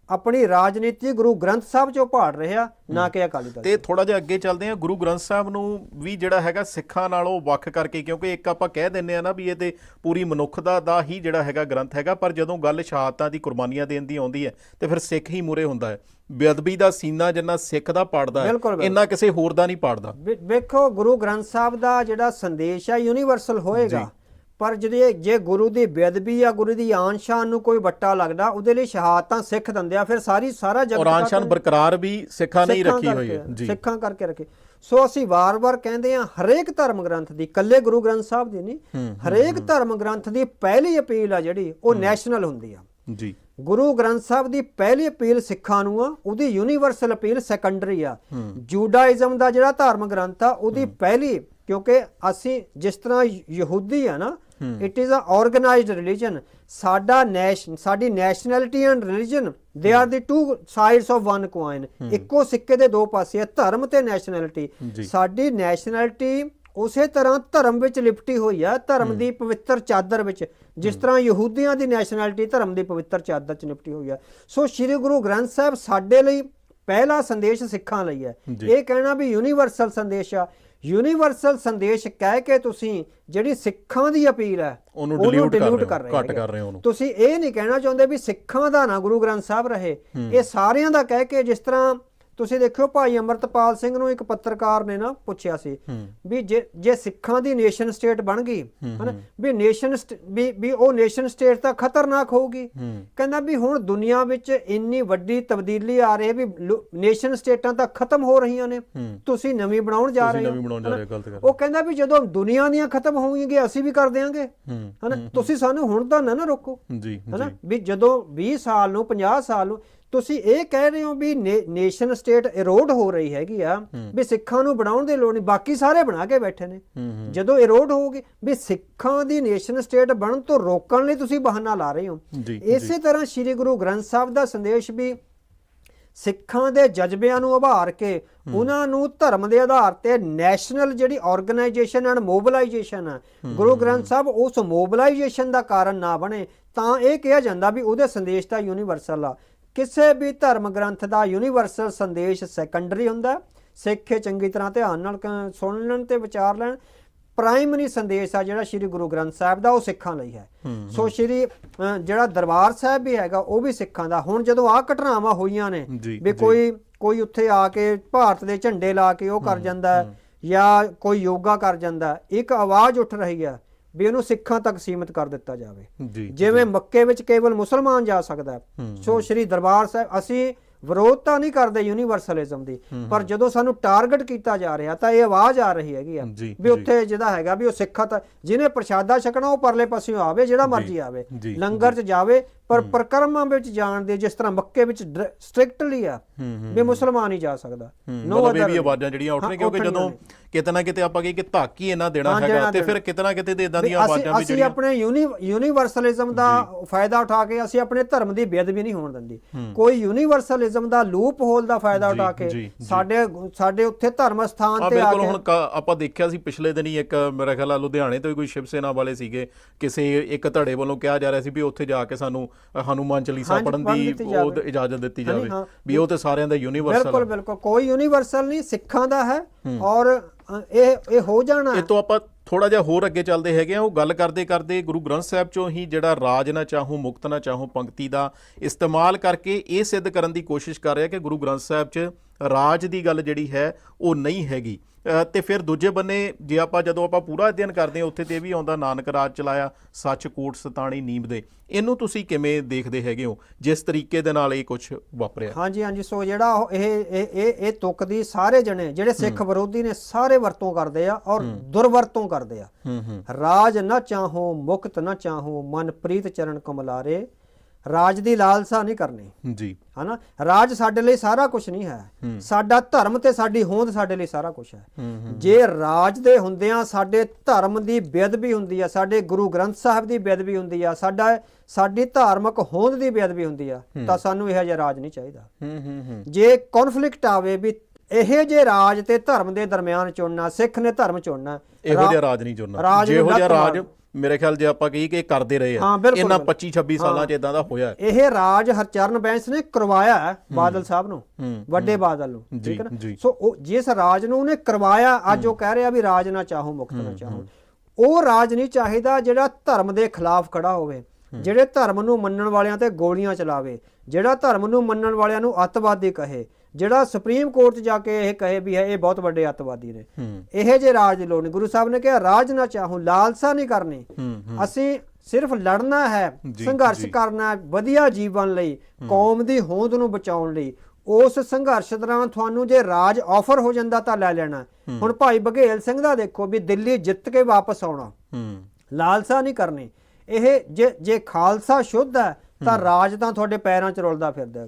ਆਪਣੀ ਰਾਜਨੀਤੀ ਗੁਰੂ ਗ੍ਰੰਥ ਸਾਹਿਬ ਚੋਂ ਭਾੜ ਰਿਹਾ ਨਾ ਕਿ ਅਕਾਲੀ ਦਲ ਤੇ ਥੋੜਾ ਜਿਹਾ ਅੱਗੇ ਚੱਲਦੇ ਹਾਂ ਗੁਰੂ ਗ੍ਰੰਥ ਸਾਹਿਬ ਨੂੰ ਵੀ ਜਿਹੜਾ ਹੈਗਾ ਸਿੱਖਾਂ ਨਾਲੋਂ ਵੱਖ ਕਰਕੇ ਕਿਉਂਕਿ ਇੱਕ ਆਪਾਂ ਕਹਿ ਦਿੰਨੇ ਆ ਨਾ ਵੀ ਇਹ ਤੇ ਪੂਰੀ ਮਨੁੱਖਤਾ ਦਾ ਹੀ ਜਿਹੜਾ ਹੈਗਾ ਗ੍ਰੰਥ ਹੈਗਾ ਪਰ ਜਦੋਂ ਗੱਲ ਸ਼ਹਾਦਤਾਂ ਦੀ ਕੁਰਬਾਨੀਆਂ ਦੇਣ ਦੀ ਆਉਂਦੀ ਹੈ ਤੇ ਫਿਰ ਸਿੱਖ ਹੀ ਮੂਰੇ ਹੁੰਦਾ ਹੈ। ਬੇਅਦਬੀ ਦਾ ਸੀਨਾ ਜਿੰਨਾ ਸਿੱਖ ਦਾ ਪਾੜਦਾ ਹੈ। ਇੰਨਾ ਕਿਸੇ ਹੋਰ ਦਾ ਨਹੀਂ ਪਾੜਦਾ। ਵੇਖੋ ਗੁਰੂ ਗ੍ਰੰਥ ਸਾਹਿਬ ਦਾ ਜਿਹੜਾ ਸੰਦੇਸ਼ ਹੈ ਯੂਨੀਵਰਸਲ ਹੋਏਗਾ। ਪਰ ਜੇ ਜੇ ਗੁਰੂ ਦੀ ਬੇਅਦਬੀ ਜਾਂ ਗੁਰੂ ਦੀ ਆਨ ਸ਼ਾਨ ਨੂੰ ਕੋਈ ਵੱਟਾ ਲੱਗਦਾ ਉਹਦੇ ਲਈ ਸ਼ਹਾਦਤਾਂ ਸਿੱਖ ਦਿੰਦੇ ਆ ਫਿਰ ਸਾਰੀ ਸਾਰਾ ਜਗਤ ਔਰ ਆਨਸ਼ਾਨ ਤੱਕ- ਬਰਕਰਾਰ ਵੀ ਸਿੱਖਾਂ ਨੇ ਰੱਖੀ ਹੋਈ ਹੈ। ਜੀ। ਸਿੱਖਾਂ ਕਰਕੇ ਰੱਖੀ। ਸੋ ਅਸੀਂ ਵਾਰ-ਵਾਰ ਕਹਿੰਦੇ ਆ ਹਰੇਕ ਧਰਮ ਗ੍ਰੰਥ ਦੀ ਕੱਲੇ ਗੁਰੂ ਗ੍ਰੰਥ ਸਾਹਿਬ ਦੀ ਨਹੀਂ ਹਰੇਕ ਧਰਮ ਗ੍ਰੰਥ ਦੀ ਪਹਿਲੀ ਅਪੀਲ ਆ ਜਿਹੜੀ ਉਹ ਨੈਸ਼ਨਲ ਹੁੰਦੀ ਆ। ਜੀ। ਗੁਰੂ ਗ੍ਰੰਥ ਸਾਹਿਬ ਦੀ ਪਹਿਲੀ ਅਪੀਲ ਸਿੱਖਾਂ ਨੂੰ ਆ ਉਹਦੀ ਯੂਨੀਵਰਸਲ ਅਪੀਲ ਸੈਕੰਡਰੀ ਆ। ਜੂਡਾਇਜ਼ਮ ਦਾ ਜਿਹੜਾ ਧਰਮ ਗ੍ਰੰਥ ਆ ਉਹਦੀ ਪਹਿਲੀ ਕਿਉਂਕਿ ਅਸੀਂ ਜਿਸ ਤਰ੍ਹਾਂ ਯਹੂਦੀ ਆ ਨਾ it is a organised religion ਸਾਡਾ ਨੈਸ਼ਨ ਸਾਡੀ nationality and religion they are the two sides of one coin ਇੱਕੋ ਸਿੱਕੇ ਦੇ ਦੋ ਪਾਸੇ ਆ ਧਰਮ ਤੇ ਨੈਸ਼ਨੈਲਿਟੀ। ਸਾਡੀ ਨੈਸ਼ਨੈਲਿਟੀ ਉਸੇ ਤਰ੍ਹਾਂ ਧਰਮ ਵਿੱਚ ਲਿਪਟੀ ਹੋਈ ਆ ਧਰਮ ਦੀ ਪਵਿੱਤਰ ਚਾਦਰ ਵਿੱਚ ਜਿਸ ਤਰ੍ਹਾਂ ਯਹੂਦੀਆਂ ਦੀ ਨੈਸ਼ਨੈਲਿਟੀ ਧਰਮ ਦੀ ਪਵਿੱਤਰ ਚਾਦਰ 'ਚ ਲਿਪਟੀ ਹੋਈ ਆ। ਸੋ ਸ੍ਰੀ ਗੁਰੂ ਗ੍ਰੰਥ ਸਾਹਿਬ ਸਾਡੇ ਲਈ ਪਹਿਲਾ ਸੰਦੇਸ਼ ਸਿੱਖਾਂ ਲਈ ਹੈ। ਇਹ ਕਹਿਣਾ ਵੀ ਯੂਨੀਵਰਸਲ ਸੰਦੇਸ਼ ਆ। ਯੂਨੀਵਰਸਲ ਸੰਦੇਸ਼ ਕਹਿ ਕੇ ਤੁਸੀਂ ਜਿਹੜੀ ਸਿੱਖਾਂ ਦੀ ਅਪੀਲ ਹੈ ਉਹਨੂੰ dilute ਕਰ ਰਹੇ ਹੋ, ਘੱਟ। ਕਰ ਰਹੇ ਹੋ ਉਹਨੂੰ। ਤੁਸੀਂ ਇਹ ਨਹੀਂ ਕਹਿਣਾ ਚਾਹੁੰਦੇ ਵੀ ਸਿੱਖਾਂ ਦਾ ਨਾ ਗੁਰੂ ਗ੍ਰੰਥ ਸਾਹਿਬ ਰਹੇ ਇਹ ਸਾਰਿਆਂ ਦਾ ਕਹਿ ਕੇ ਜਿਸ ਤਰ੍ਹਾਂ ਤੁਸੀਂ ਦੇਖਿਓ ਭਾਈ ਅਮਰਤਪਾਲ ਸਿੰਘ ਨੂੰ ਇੱਕ ਪੱਤਰਕਾਰ ਨੇ ਨਾ ਪੁੱਛਿਆ ਸੀ ਵੀ ਜੇ ਜੇ ਸਿੱਖਾਂ ਦੀ ਨੇਸ਼ਨ ਸਟੇਟ ਬਣ ਗਈ ਹਨਾ ਵੀ ਨੇਸ਼ਨ ਵੀ ਵੀ ਉਹ ਨੇਸ਼ਨ ਸਟੇਟ ਤਾਂ ਖਤਰਨਾਕ ਹੋਊਗੀ। ਕਹਿੰਦਾ ਵੀ ਹੁਣ ਦੁਨੀਆ ਵਿੱਚ ਇੰਨੀ ਵੱਡੀ ਤਬਦੀਲੀ ਆ ਰਹੀ ਹੈ ਵੀ ਨੇਸ਼ਨ ਸਟੇਟਾਂ ਤਾਂ ਖਤਮ ਹੋ ਰਹੀਆਂ ਨੇ। ਤੁਸੀਂ ਨਵੀਂ ਬਣਾਉਣ ਜਾ ਰਹੇ ਹੋ। ਉਹ ਕਹਿੰਦਾ ਵੀ ਜਦੋਂ ਦੁਨੀਆ ਦੀਆਂ ਖਤਮ ਹੋਣਗੀਆਂ ਅਸੀਂ ਵੀ ਕਰ ਦਿਆਂਗੇ। ਹੂੰ ਹਨਾ? ਤੁਸੀਂ ਸਾਨੂੰ ਹੁਣ ਤਾਂ ਨਾ ਨਾ ਰੋਕੋ। ਜੀ ਹਨਾ? ਵੀ ਜਦੋਂ 20 ਸਾਲ ਨੂੰ 50 ਸਾਲ ਨੂੰ ਤੁਸੀਂ ਇਹ ਕਹਿ ਰਹੇ ਹੋ ਵੀ ਨੇਸ਼ਨ ਸਟੇਟ ਇਰੋਡ ਹੋ ਰਹੀ ਹੈਗੀ ਆ ਵੀ ਸਿੱਖਾਂ ਨੂੰ ਬਣਾਉਣ ਦੀ ਲੋੜ ਨਹੀਂ ਬਾਕੀ ਸਾਰੇ ਬਣਾ ਕੇ ਬੈਠੇ ਨੇ। ਜਦੋਂ ਇਰੋਡ ਹੋਊਗੀ ਵੀ ਸਿੱਖਾਂ ਦੀ ਨੇਸ਼ਨ ਸਟੇਟ ਬਣਨ ਤੋਂ ਰੋਕਣ ਲਈ ਤੁਸੀਂ ਬਹਾਨਾ ਲਾ ਰਹੇ ਹੋ। ਇਸੇ ਤਰ੍ਹਾਂ ਸ੍ਰੀ ਗੁਰੂ ਗ੍ਰੰਥ ਸਾਹਿਬ ਦਾ ਸੰਦੇਸ਼ ਵੀ ਸਿੱਖਾਂ ਦੇ ਜਜ਼ਬਿਆਂ ਨੂੰ ਉਭਾਰ ਕੇ ਉਹਨਾਂ ਨੂੰ ਧਰਮ ਦੇ ਆਧਾਰ ਤੇ ਨੈਸ਼ਨਲ ਜਿਹੜੀ ਆਰਗੇਨਾਈਜੇਸ਼ਨ ਐਂਡ ਮੋਬਿਲਾਈਜੇਸ਼ਨ ਹੈ ਗੁਰੂ ਗ੍ਰੰਥ ਸਾਹਿਬ ਉਸ ਮੋਬਿਲਾਈਜੇਸ਼ਨ ਦਾ ਕਾਰਨ ਨਾ ਬਣੇ ਤਾਂ ਇਹ ਕਿਹਾ ਜਾਂਦਾ ਵੀ ਉਹਦੇ ਸੰਦੇਸ਼ ਤਾਂ ਯੂਨੀਵਰਸਲ ਆ। ਕਿਸੇ ਵੀ ਧਰਮ ਗ੍ਰੰਥ ਦਾ ਯੂਨੀਵਰਸਲ ਸੰਦੇਸ਼ ਸੈਕੰਡਰੀ ਹੁੰਦਾ। ਸਿੱਖ ਚੰਗੀ ਤਰ੍ਹਾਂ ਧਿਆਨ ਨਾਲ ਸੁਣ ਲੈਣ ਤੇ ਵਿਚਾਰ ਲੈਣ। ਪ੍ਰਾਇਮਰੀ ਸੰਦੇਸ਼ ਆ ਜਿਹੜਾ ਸ੍ਰੀ ਗੁਰੂ ਗ੍ਰੰਥ ਸਾਹਿਬ ਦਾ ਉਹ ਸਿੱਖਾਂ ਲਈ ਹੈ। ਸੋ ਸ੍ਰੀ ਜਿਹੜਾ ਦਰਬਾਰ ਸਾਹਿਬ ਵੀ ਹੈਗਾ ਉਹ ਵੀ ਸਿੱਖਾਂ ਦਾ। ਹੁਣ ਜਦੋਂ ਆਹ ਘਟਨਾਵਾਂ ਹੋਈਆਂ ਨੇ ਵੀ ਕੋਈ ਕੋਈ ਉੱਥੇ ਆ ਕੇ ਭਾਰਤ ਦੇ ਝੰਡੇ ਲਾ ਕੇ ਉਹ ਕਰ ਜਾਂਦਾ ਜਾਂ ਕੋਈ ਯੋਗਾ ਕਰ ਜਾਂਦਾ ਇੱਕ ਆਵਾਜ਼ ਉੱਠ ਰਹੀ ਹੈ ਵੀ ਇਹਨੂੰ ਸਿੱਖਾਂ ਤੱਕ ਸੀਮਿਤ ਕਰ ਦਿੱਤਾ ਜਾਵੇ। ਜਿਵੇਂ ਮੱਕੇ ਵਿੱਚ ਕੇਵਲ ਮੁਸਲਮਾਨ ਜਾ ਸਕਦਾ। ਸੋ ਸ੍ਰੀ ਦਰਬਾਰ ਸਾਹਿਬ ਅਸੀਂ ਵਿਰੋਧ ਤਾਂ ਨਹੀਂ ਕਰਦੇ ਯੂਨੀਵਰਸਲਿਜ਼ਮ ਦੀ ਪਰ ਜਦੋਂ ਸਾਨੂੰ ਟਾਰਗੇਟ ਕੀਤਾ ਜਾ ਰਿਹਾ ਤਾਂ ਇਹ ਆਵਾਜ਼ ਆ ਰਹੀ ਹੈਗੀ ਆ ਵੀ ਉੱਥੇ ਜਿਹਦਾ ਹੈਗਾ ਵੀ ਉਹ ਸਿੱਖਾਂ ਤਾਂ ਜਿਹਨੇ ਪ੍ਰਸ਼ਾਦਾ ਛਕਣਾ ਉਹ ਪਰਲੇ ਪਾਸਿਓਂ ਆਵੇ ਜਿਹੜਾ ਮਰਜ਼ੀ ਆਵੇ। ਲੰਗਰ 'ਚ ਜਾਵੇ ਪਰ ਪ੍ਰਕਰਮਾਂ ਵਿੱਚ ਜਾਣ ਦੇ ਜਿਸ ਤਰ੍ਹਾਂ ਮੱਕੇ ਵਿੱਚ ਸਟ੍ਰਿਕਟਲੀ ਆ ਵੀ ਮੁਸਲਮਾਨ ਹੀ ਜਾ ਸਕਦਾ। ਇਹ other ਵੀ ਆਵਾਜ਼ਾਂ ਜਿਹੜੀਆਂ ਉੱਠ ਹਾਂ, ਰਹੀਆਂ ਕਿਉਂਕਿ ਉੱਠਣੀਆਂ ਜਦੋਂ ਕਿਤੇ ਨਾ ਕਿਤੇ ਆਪਾਂ ਕਹੀਏ ਕਿ ਧੱਕ ਹੀ ਇਹਨਾਂ ਦੇਣਾ ਹੈਗਾ ਤੇ ਫਿਰ। ਕਿਤੇ ਨਾ ਕਿਤੇ ਇਦਾਂ ਦੀਆਂ ਆਵਾਜ਼ਾਂ ਵੀ ਅਸੀਂ ਅਸੀਂ ਜਿਹੜੀਆਂ ਆਪਣੇ ਯੂਨੀ ਯੂਨੀਵਰਸਲਿਜ਼ਮ ਦਾ ਫਾਇਦਾ ਉਠਾ ਕੇ ਅਸੀਂ ਆਪਣੇ ਧਰਮ ਦੀ ਬੇਅਦਬੀ ਨਹੀਂ ਹੋਣ ਦਿੰਦੇ। ਕੋਈ ਯੂਨੀਵਰਸਲਿਜ਼ਮ ਦਾ ਲੂਪ ਹੋਲ ਦਾ ਫਾਇਦਾ ਉਠਾ ਕੇ। ਸਾਡੇ ਸਾਡੇ ਉੱਥੇ ਧਰਮ ਸਥਾਨ ਤੇ ਆ ਬਿਲਕੁਲ ਕੇ ਹੁਣ ਆਪਾਂ ਦੇਖਿਆ ਸੀ ਪਿਛਲੇ ਦਿਨੀ ਇੱਕ ਮੇਰਾ ਖਿਆਲ ਲੁਧਿਆਣੇ ਤੋਂ ਕੋਈ ਸ਼ਿਵ ਸੈਨਾ ਵਾਲੇ ਸੀਗੇ ਕਿਸੇ ਇੱਕ ਧੜੇ ਵੱਲੋਂ ਕਿਹਾ ਜਾ ਰਿਹਾ ਸੀ ਵੀ ਉੱਥੇ ਜਾ ਕੇ ਸਾਨੂੰ ਹਨੂਮਾਨ ਚਾਲੀਸਾ ਪੜਨ ਦੀ ਉਹ। ਇਜਾਜ਼ਤ ਦਿੱਤੀ ਜਾਵੇ। ਵੀ ਉਹ ਤੇ ਸਾਰਿਆਂ ਦਾ ਯੂਨੀਵਰਸਲ ਬਿਲਕੁਲ ਬਿਲਕੁਲ ਕੋਈ ਯੂਨੀਵਰਸਲ ਨਹੀਂ ਸਿੱਖਾਂ ਦਾ ਹੈ ਔਰ ਇਹ ਇਹ ਹੋ ਜਾਣਾ ਇਹ ਤੋਂ ਆਪਾਂ ਥੋੜਾ ਜਿਹਾ ਹੋਰ ਅੱਗੇ ਚੱਲਦੇ ਹੈਗੇ ਆ ਉਹ ਗੱਲ ਕਰਦੇ ਕਰਦੇ ਗੁਰੂ ਗ੍ਰੰਥ ਸਾਹਿਬ ਚੋਂ ਹੀ ਜਿਹੜਾ ਰਾਜ ਨਾ ਚਾਹੂੰ ਮੁਕਤ ਨਾ ਚਾਹੂੰ ਪੰਕਤੀ ਦਾ ਇਸਤੇਮਾਲ ਕਰਕੇ ਇਹ ਸਿੱਧ ਕਰਨ ਦੀ ਕੋਸ਼ਿਸ਼ ਕਰ ਰਿਹਾ ਕਿ ਗੁਰੂ ਗ੍ਰੰਥ ਸਾਹਿਬ 'ਚ ਰਾਜ ਦੀ ਗੱਲ ਜਿਹੜੀ ਹੈ ਉਹ ਨਹੀਂ ਹੈਗੀ। ਤੇ ਫਿਰ ਦੂਜੇ ਬੰਨੇ ਜੇ ਆਪਾਂ ਜਦੋਂ ਆਪਾਂ ਪੂਰਾ ਅਧਿਐਨ ਕਰਦੇ ਹਾਂ ਉੱਥੇ ਤੇ ਇਹ ਵੀ ਆਉਂਦਾ ਨਾਨਕ ਰਾਜ ਚਲਾਇਆ ਸੱਚ ਕੋਟ ਸਤਾਣੀ ਨੀਮ ਦੇ। ਇਹਨੂੰ ਤੁਸੀਂ ਕਿਵੇਂ ਦੇਖਦੇ ਹੈਗੇ ਹੋ? ਜਿਸ ਤਰੀਕੇ ਦੇ ਨਾਲ ਇਹ ਕੁਝ ਵਾਪਰਿਆ। ਹਾਂਜੀ ਹਾਂਜੀ ਸੋ ਜਿਹੜਾ ਇਹ ਇਹ ਇਹ ਤੁਕ ਦੀ ਸਾਰੇ ਜਣੇ ਜਿਹੜੇ ਸਿੱਖ ਵਿਰੋਧੀ ਨੇ ਸਾਰੇ ਵਰਤੋਂ ਕਰਦੇ ਆ ਔਰ ਦੁਰਵਰਤੋਂ ਕਰਦੇ ਆ। ਰਾਜ ਨਾ ਚਾਹੋ ਮੁਕਤ ਨਾ ਚਾਹੋ ਮਨ ਪ੍ਰੀਤ ਚਰਨ ਕਮਲਾਰੇ। ਰਾਜ ਦੀ ਲਾਲਸਾ ਨਹੀਂ ਕਰਨੀ। ਜੀ। ਹਨਾ? ਰਾਜ ਸਾਡੇ ਲਈ ਸਾਰਾ ਕੁਝ ਨਹੀਂ ਹੈ। ਸਾਡਾ ਧਰਮ ਤੇ ਸਾਡੀ ਹੋਂਦ ਸਾਡੇ ਲਈ ਸਾਰਾ ਕੁਝ ਹੈ। ਜੇ ਰਾਜ ਦੇ ਹੁੰਦਿਆਂ ਸਾਡੇ ਧਰਮ ਦੀ ਬੇਅਦਬੀ ਹੁੰਦੀ ਆ ਸਾਡੇ ਗੁਰੂ ਗ੍ਰੰਥ ਸਾਹਿਬ ਦੀ ਬੇਅਦਬੀ ਹੁੰਦੀ ਆ ਸਾਡਾ ਸਾਡੀ ਧਾਰਮਿਕ ਹੋਂਦ ਦੀ ਬੇਅਦਬੀ ਹੁੰਦੀ ਆ ਤਾਂ ਸਾਨੂੰ ਇਹੋ ਜਿਹਾ ਰਾਜ ਨਹੀਂ ਚਾਹੀਦਾ। ਜੇ ਕਨਫਲਿਕਟ ਆਵੇ ਵੀ ਇਹ ਜੇ ਰਾਜ ਤੇ ਧਰਮ ਦੇ ਦਰਮਿਆਨ ਚੁਣਨਾ ਸਿੱਖ ਨੇ ਧਰਮ ਚੁਣਨਾ ਇਹੋ ਜਿਹਾ ਰਾਜ ਨਹੀਂ ਚੁਣਨਾ। ਜਿਹੋ ਜਿਹਾ ਰਾਜ ਮਾਰ- ਖਿਆਲ ਜੇ ਆਪਾਂ ਕਹੀਏ ਕਿ ਕਰਦੇ ਰਹੇ ਆ। ਇਹਨਾਂ ਬਿਲਕੁਲ। 25 26 ਸਾਲਾਂ 'ਚ ਇਦਾਂ ਦਾ ਹੋਇਆ। ਇਹ ਰਾਜ ਹਰਚਰਨ ਬੈਂਸ ਨੇ ਕਰਵਾਇਆ ਬਾਦਲ ਸਾਹਿਬ ਨੂੰ ਵੱਡੇ ਬਾਦਲ ਨੂੰ ਠੀਕ ਹੈ ਨਾ। ਸੋ ਉਹ ਜਿਸ ਰਾਜ ਨੂੰ ਉਹਨੇ ਕਰਵਾਇਆ ਅੱਜ ਉਹ ਕਹਿ ਰਿਹਾ ਵੀ ਰਾਜ ਨਾ ਚਾਹੋ ਮੁਕਤ ਨਾ ਚਾਹੋ। ਉਹ ਰਾਜ ਨਹੀਂ ਚਾਹੀਦਾ ਜਿਹੜਾ ਧਰਮ ਦੇ ਖਿਲਾਫ ਖੜਾ ਹੋਵੇ ਜਿਹੜੇ ਧਰਮ ਨੂੰ ਮੰਨਣ ਵਾਲਿਆਂ ਤੇ ਗੋਲੀਆਂ ਚਲਾਵੇ ਜਿਹੜਾ ਧਰਮ ਨੂੰ ਮੰਨਣ ਵਾਲਿਆਂ ਨੂੰ ਅੱਤਵਾਦੀ ਕਹੇ ਜਿਹੜਾ ਸੁਪਰੀਮ ਕੋਰਟ 'ਚ ਜਾ ਕੇ ਇਹ ਕਹੇ ਵੀ ਹੈ ਇਹ ਬਹੁਤ ਵੱਡੇ ਅੱਤਵਾਦੀ ਨੇ। ਇਹ ਜੇ ਰਾਜ ਦੀ ਲੋੜ ਨਹੀਂ। ਗੁਰੂ ਸਾਹਿਬ ਨੇ ਕਿਹਾ ਰਾਜ ਨਾ ਚਾਹੋ ਲਾਲਸਾ ਨਹੀਂ ਕਰਨੀ। ਅਸੀਂ ਸਿਰਫ ਲੜਨਾ ਹੈ ਸੰਘਰਸ਼। ਕਰਨਾ ਵਧੀਆ ਜੀਵਨ ਲਈ ਕੌਮ ਦੀ ਹੋਂਦ ਨੂੰ ਬਚਾਉਣ ਲਈ। ਉਸ ਸੰਘਰਸ਼ ਦੌਰਾਨ ਤੁਹਾਨੂੰ ਜੇ ਰਾਜ ਆਫਰ ਹੋ ਜਾਂਦਾ ਤਾਂ ਲੈ ਲੈਣਾ। ਹੁਣ ਭਾਈ ਬਘੇਲ ਸਿੰਘ ਦਾ ਦੇਖੋ ਵੀ ਦਿੱਲੀ ਜਿੱਤ ਕੇ ਵਾਪਸ ਆਉਣਾ। ਲਾਲਸਾ ਨਹੀਂ ਕਰਨੀ। ਇਹ ਜੇ ਜੇ ਖਾਲਸਾ ਸ਼ੁੱਧ ਹੈ ਤਾਂ ਰਾਜ ਤਾਂ ਤੁਹਾਡੇ ਪੈਰਾਂ 'ਚ ਰੁਲਦਾ ਫਿਰਦਾ ਹੈ।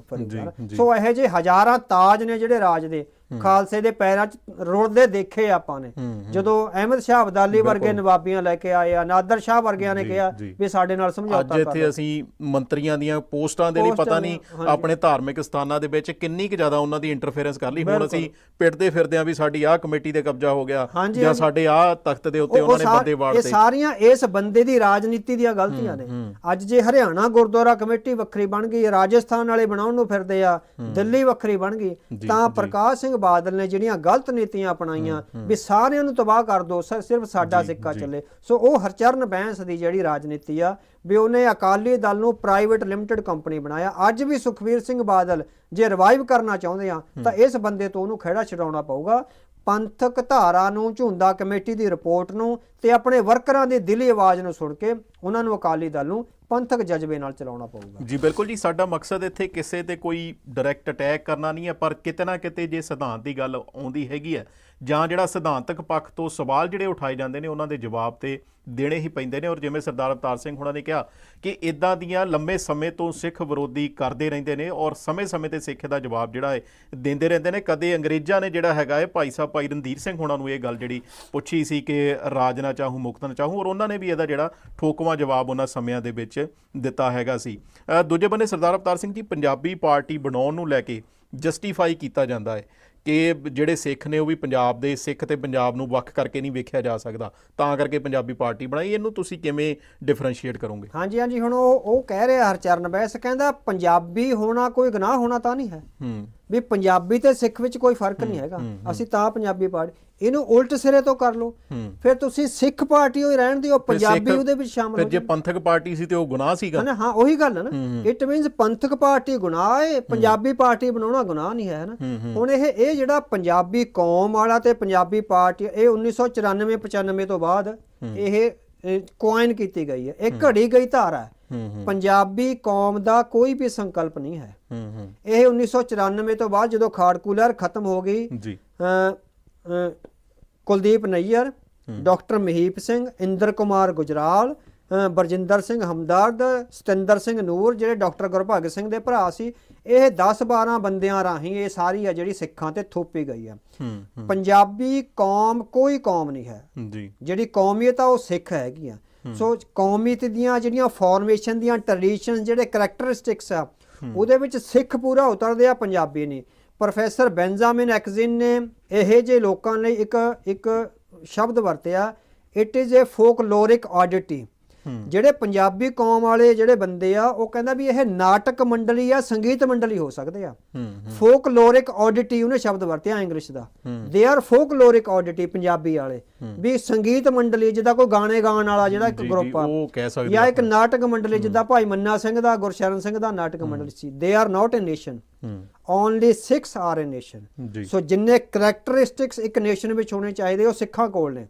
ਸੋ ਇਹੋ ਜਿਹੇ ਹਜ਼ਾਰਾਂ ਤਾਜ ਨੇ ਜਿਹੜੇ ਰਾਜ ਦੇ ਖਾਲਸੇ ਦੇ ਪੈਰਾਂ 'ਚ ਰੁਲਦੇ ਦੇਖੇ ਆਪਾਂ ਨੇ ਜਦੋਂ ਅਹਿਮਦ ਸ਼ਾਹ ਅਬਦਾਲੀ ਵਰਗੇ ਨਵਾਬੀਆਂ ਲੈ ਕੇ ਆਏ ਆ ਨਾਦਰ ਸ਼ਾਹ ਵਰਗਿਆਂ ਨੇ ਕਿਹਾ। ਵੀ ਸਾਡੇ ਨਾਲ ਅੱਜ ਸਮਝੌਤਾ ਕਰ ਇੱਥੇ ਅਸੀਂ ਮੰਤਰੀਆਂ ਦੀਆਂ ਪੋਸਟਾਂ ਦੇ ਲਈ ਪਤਾ ਨਹੀਂ। ਆਪਣੇ ਧਾਰਮਿਕ ਸਥਾਨਾਂ ਦੇ ਵਿੱਚ ਕਿੰਨੀ ਕੁ ਜ਼ਿਆਦਾ ਉਹਨਾਂ ਦੀ ਇੰਟਰਫੇਰੈਂਸ ਕਰ ਲਈ ਹੁਣ। ਅਸੀਂ ਪਿੱਟਦੇ ਫਿਰਦੇ ਆਂ ਵੀ ਸਾਡੀ ਆਹ ਕਮੇਟੀ ਤੇ ਕਬਜ਼ਾ ਹੋ ਗਿਆ ਜਾਂ। ਸਾਡੇ ਆਹ ਤਖਤ ਦੇ ਉੱਤੇ ਉਹ- ਉਹ ਉਹਨਾਂ ਨੇ ਬੰਦੇ ਇਹ ਵਾੜਤੇ ਸਾਰੀਆਂ ਇਸ ਬੰਦੇ ਦੀ ਰਾਜਨੀਤੀ ਦੀਆਂ ਗਲਤੀਆਂ ਨੇ ਅੱਜ ਜੇ ਹਰਿਆਣਾ ਗੁਰਦੁਆਰਾ ਕਮੇਟੀ ਵੱਖਰੀ ਬਣ ਗਈ ਰਾਜਸਥਾਨ ਵਾਲੇ ਬਣਾਉਣ ਨੂੰ ਫਿਰਦੇ ਆ ਦਿੱਲੀ ਵੱਖਰੀ ਬਣ ਗਈ ਤਾਂ। ਪ੍ਰਕਾਸ਼ ਸਿੰਘ ਬਾਦਲ ਨੇ ਜਿਹੜੀਆਂ ਗਲਤ ਨੀਤੀਆਂ ਅਪਣਾਈਆਂ ਵੀ ਸਾਰਿਆਂ ਨੂੰ ਤਬਾਹ ਕਰ ਦੋ ਸਿਰਫ ਸਾਡਾ ਸਿੱਕਾ ਚੱਲੇ। ਸੋ ਉਹ ਹਰਚਰਨ ਬੈਂਸ ਦੀ ਜਿਹੜੀ ਰਾਜਨੀਤੀ ਆ ਵੀ ਉਹਨੇ ਅਕਾਲੀ ਦਲ ਨੂੰ ਪ੍ਰਾਈਵੇਟ ਲਿਮਟਿਡ ਕੰਪਨੀ ਬਣਾਇਆ। ਅੱਜ ਵੀ ਸੁਖਵੀਰ ਸਿੰਘ ਬਾਦਲ ਜੇ ਰਿਵਾਈਵ ਕਰਨਾ ਚਾਹੁੰਦੇ ਆ ਤਾਂ ਇਸ ਬੰਦੇ ਤੋਂ ਉਹਨੂੰ ਖਹਿੜਾ ਛਡਾਉਣਾ ਪਊਗਾ। ਪੰਥਕ ਧਾਰਾ ਨੂੰ ਝੁੰਦਾ ਕਮੇਟੀ ਦੀ ਰਿਪੋਰਟ ਨੂੰ ਤੇ ਆਪਣੇ ਵਰਕਰਾਂ ਦੀ ਦਿਲੀ ਆਵਾਜ਼ ਨੂੰ ਸੁਣ ਕੇ ਉਹਨਾਂ ਨੂੰ ਅਕਾਲੀ ਦਲ ਨੂੰ ਪੰਥਕ ਜਜ਼ਬੇ ਨਾਲ ਚਲਾਉਣਾ ਪਊਗਾ। ਜੀ, ਬਿਲਕੁਲ ਜੀ, ਸਾਡਾ ਮਕਸਦ ਇੱਥੇ ਕਿਸੇ ਤੇ ਕੋਈ ਡਾਇਰੈਕਟ ਅਟੈਕ ਕਰਨਾ ਨਹੀਂ ਹੈ, ਪਰ ਕਿਤੇ ਨਾ ਕਿਤੇ ਜੇ ਸਿਧਾਂਤ ਦੀ ਗੱਲ ਆਉਂਦੀ ਹੈਗੀ ਹੈ, ਜਾਂ ਜਿਹੜਾ ਸਿਧਾਂਤਕ ਪੱਖ ਤੋਂ ਸਵਾਲ ਜਿਹੜੇ ਉਠਾਏ ਜਾਂਦੇ ਨੇ, ਉਹਨਾਂ ਦੇ ਜਵਾਬ ਤੇ ਦੇਣੇ ਹੀ ਪੈਂਦੇ ਨੇ। ਔਰ ਜਿਵੇਂ ਸਰਦਾਰ ਅਵਤਾਰ ਸਿੰਘ ਹੁਣਾਂ ਨੇ ਕਿਹਾ ਕਿ ਇਦਾਂ ਦੀਆਂ ਲੰਮੇ ਸਮੇਂ ਤੋਂ ਸਿੱਖ ਵਿਰੋਧੀ ਕਰਦੇ ਰਹਿੰਦੇ ਨੇ ਔਰ ਸਮੇਂ-ਸਮੇਂ ਤੇ ਸਿੱਖ ਦਾ ਜਵਾਬ ਜਿਹੜਾ ਹੈ, ਦਿੰਦੇ ਰਹਿੰਦੇ ਨੇ। ਕਦੇ ਅੰਗਰੇਜ਼ਾਂ ਨੇ ਜਿਹੜਾ ਹੈਗਾ ਹੈ, ਭਾਈ ਸਾਹਿਬ ਭਾਈ ਰਣਧੀਰ ਸਿੰਘ ਹੁਣਾਂ ਨੂੰ ਇਹ ਗੱਲ ਜਿਹੜੀ ਪੁੱਛੀ ਸੀ ਕਿ ਰਾਜ ਨਾ ਚਾਹੂੰ, ਮੁਕਤ ਨਾ ਚਾਹੂੰ, ਔਰ ਉਹਨਾਂ ਨੇ ਵੀ ਇਹਦਾ ਜਿਹੜਾ ਠੋਕਵਾਂ ਜਵਾਬ ਉਹਨਾਂ ਸਮਿਆਂ ਦੇ ਵਿੱਚ ਦਿੱਤਾ ਹੈਗਾ ਸੀ। ਦੂਜੇ ਬੰਨੇ ਸਰਦਾਰ ਅਵਤਾਰ ਸਿੰਘ ਜੀ ਪੰਜਾਬੀ ਪਾਰਟੀ ਬਣਾਉਣ ਨੂੰ ਲੈ ਕੇ ਜਸਟੀਫਾਈ ਕੀਤਾ ਜਾਂਦਾ ਹੈ ਕਿ ਜਿਹੜੇ ਸਿੱਖ ਨੇ ਉਹ ਵੀ ਪੰਜਾਬ ਦੇ ਸਿੱਖ ਤੇ ਪੰਜਾਬ ਨੂੰ ਵੱਖ ਕਰਕੇ ਨਹੀਂ ਵੇਖਿਆ ਜਾ ਸਕਦਾ। ਤਾਂ ਕਰਕੇ ਪੰਜਾਬੀ ਪਾਰਟੀ ਬਣਾਈ। ਇਹਨੂੰ ਤੁਸੀਂ ਕਿਵੇਂ ਡਿਫਰੈਂਸ਼ੀਏਟ ਕਰੋਗੇ? ਹਾਂਜੀ ਹਾਂਜੀ। ਹੁਣ ਉਹ ਉਹ ਕਹਿ ਰਿਹਾ ਹਰਚਰਨ ਬੈਸ ਕਹਿੰਦਾ ਪੰਜਾਬੀ ਹੋਣਾ ਕੋਈ ਗੁਨਾਹ ਹੋਣਾ ਤਾਂ ਨਹੀਂ ਹੈ। ਹੂੰ। ਵੀ ਪੰਜਾਬੀ ਤੇ ਸਿੱਖ ਵਿੱਚ ਕੋਈ ਫ਼ਰਕ ਨਹੀਂ ਹੈਗਾ। ਅਸੀਂ ਤਾਂ ਪੰਜਾਬੀ ਪਾਰਟੀ ਇਹਨੂੰ ਉਲਟ ਸਿਰੇ ਤੋਂ ਕਰ ਲਓ। ਫਿਰ ਤੁਸੀਂ ਸਿੱਖ ਪਾਰਟੀ ਹੋਈ ਰਹਿਣ ਦਿਓ ਪੰਜਾਬੀ ਉਹਦੇ ਵਿੱਚ ਸ਼ਾਮਲ ਹੋ ਜੇ ਪੰਥਕ ਪਾਰਟੀ ਸੀ ਤੇ ਉਹ ਗੁਨਾਹ ਸੀਗਾ। ਹਨਾ ਹਾਂ ਉਹੀ ਗੱਲ ਹੈ ਨਾ। ਇਟ ਮੀਨਸ ਪੰਥਕ ਪਾਰਟੀ ਗੁਨਾਹ ਹੈ ਪੰਜਾਬੀ ਪਾਰਟੀ ਬਣਾਉਣਾ ਗੁਨਾਹ ਨਹੀਂ ਹੈ ਨਾ ਹੁਣ ਇਹ ਇਹ ਜਿਹੜਾ ਪੰਜਾਬੀ ਕੌਮ ਵਾਲਾ ਤੇ ਪੰਜਾਬੀ ਪਾਰਟੀ ਇਹ 1994 95 ਤੋਂ ਬਾਅਦ ਇਹ ਕੋਇਨ ਕੀਤੀ ਗਈ ਹੈ। ਇਹ ਘੜੀ ਗਈ ਧਾਰਾ ਹੂੰ। ਪੰਜਾਬੀ ਕੌਮ ਦਾ ਕੋਈ ਵੀ ਸੰਕਲਪ ਨਹੀਂ ਹੈ। ਹੂੰ ਹੂੰ। ਇਹ 1994 ਤੋਂ ਬਾਅਦ ਜਦੋਂ ਖਾੜਕੂ ਲਹਿਰ ਖਤਮ ਹੋ ਗਈ ਜੀ। ਕੁਲਦੀਪ ਨਈਅਰ ਡਾਕਟਰ ਮਹੀਪ ਸਿੰਘ ਇੰਦਰ ਕੁਮਾਰ ਗੁਜਰਾਲ ਬਰਜਿੰਦਰ ਸਿੰਘ ਹਮਦਰਦ ਸਤਿੰਦਰ ਸਿੰਘ ਨੂਰ ਜਿਹੜੇ ਡਾਕਟਰ ਗੁਰਭਗਤ ਸਿੰਘ ਦੇ ਭਰਾ ਸੀ ਇਹ 10 12 ਬੰਦਿਆਂ ਰਾਹੀਂ ਇਹ ਸਾਰੀ ਆ ਜਿਹੜੀ ਸਿੱਖਾਂ ਤੇ ਥੋਪੀ ਗਈ ਆ। ਪੰਜਾਬੀ ਕੌਮ ਕੋਈ ਕੌਮ ਨਹੀਂ ਹੈ। ਹੂੰ ਜੀ। ਜਿਹੜੀ ਕੌਮੀਅਤ ਆ ਉਹ ਸਿੱਖ ਹੈਗੀ ਆ। ਸੋ ਕੌਮੀਅਤ ਦੀਆਂ ਜਿਹੜੀਆਂ ਫਾਰਮੇਸ਼ਨ ਦੀਆਂ ਟ੍ਰੈਡੀਸ਼ਨਸ ਜਿਹੜੇ ਕੈਰੈਕਟਰਿਸਟਿਕਸ ਆ ਉਹਦੇ ਵਿੱਚ ਸਿੱਖ ਪੂਰਾ ਉਤਰਦੇ ਆ ਪੰਜਾਬੀ ਨਹੀਂ। ਪ੍ਰੋਫੈਸਰ ਬੈਂਜਾਮਿਨ ਐਕਜ਼ਿਨ ਨੇ ਇਹ ਜੇ ਲੋਕਾਂ ਲਈ ਇੱਕ ਇੱਕ ਸ਼ਬਦ ਵਰਤਿਆ ਇਟ ਇਜ਼ ਅ ਫੋਕਲੋਰਿਕ ਆਡਿਟੀ ਜਿਹੜੇ ਪੰਜਾਬੀ ਕੌਮ ਵਾਲੇ ਜਿਹੜੇ ਬੰਦੇ ਆ ਉਹ ਕਹਿੰਦਾ ਵੀ ਇਹ ਨਾਟਕ ਮੰਡਲੀ ਆ ਸੰਗੀਤ ਮੰਡਲੀ ਹੋ ਸਕਦੇ ਆ। ਫੋਕਲੋਰਿਕ ਆਡਿਟੀ ਉਹਨੇ ਸ਼ਬਦ ਵਰਤਿਆ English the. They are ਫੋਕਲੋਰਿਕ ਆਡਿਟੀ Punjabi ਵਾਲੇ। ਵੀ ਸੰਗੀਤ ਮੰਡਲੀ ਜਿਹਦਾ ਕੋਈ ਗਾਣੇ ਗਾਉਣ ਵਾਲਾ ਜਿਹੜਾ ਇੱਕ ਗਰੁੱਪ ਆ ਉਹ ਕਹਿ ਸਕਦੇ ਜਾਂ ਇੱਕ ਨਾਟਕ ਮੰਡਲੀ ਜਿੱਦਾਂ ਭਾਈ ਮੰਨਾ ਸਿੰਘ ਦਾ ਗੁਰਸ਼ਰਨ ਸਿੰਘ ਦਾ ਨਾਟਕ ਮੰਡਲੀ ਸੀ। They are not a nation only 6 are a nation so ਜਿੰਨੇ ਕਰੈਕਟਰਿਸਟਿਕਸ ਇੱਕ ਨੇਸ਼ਨ ਵਿੱਚ ਹੋਣੇ ਚਾਹੀਦੇ ਉਹ ਸਿੱਖਾਂ ਕੋਲ ਨੇ।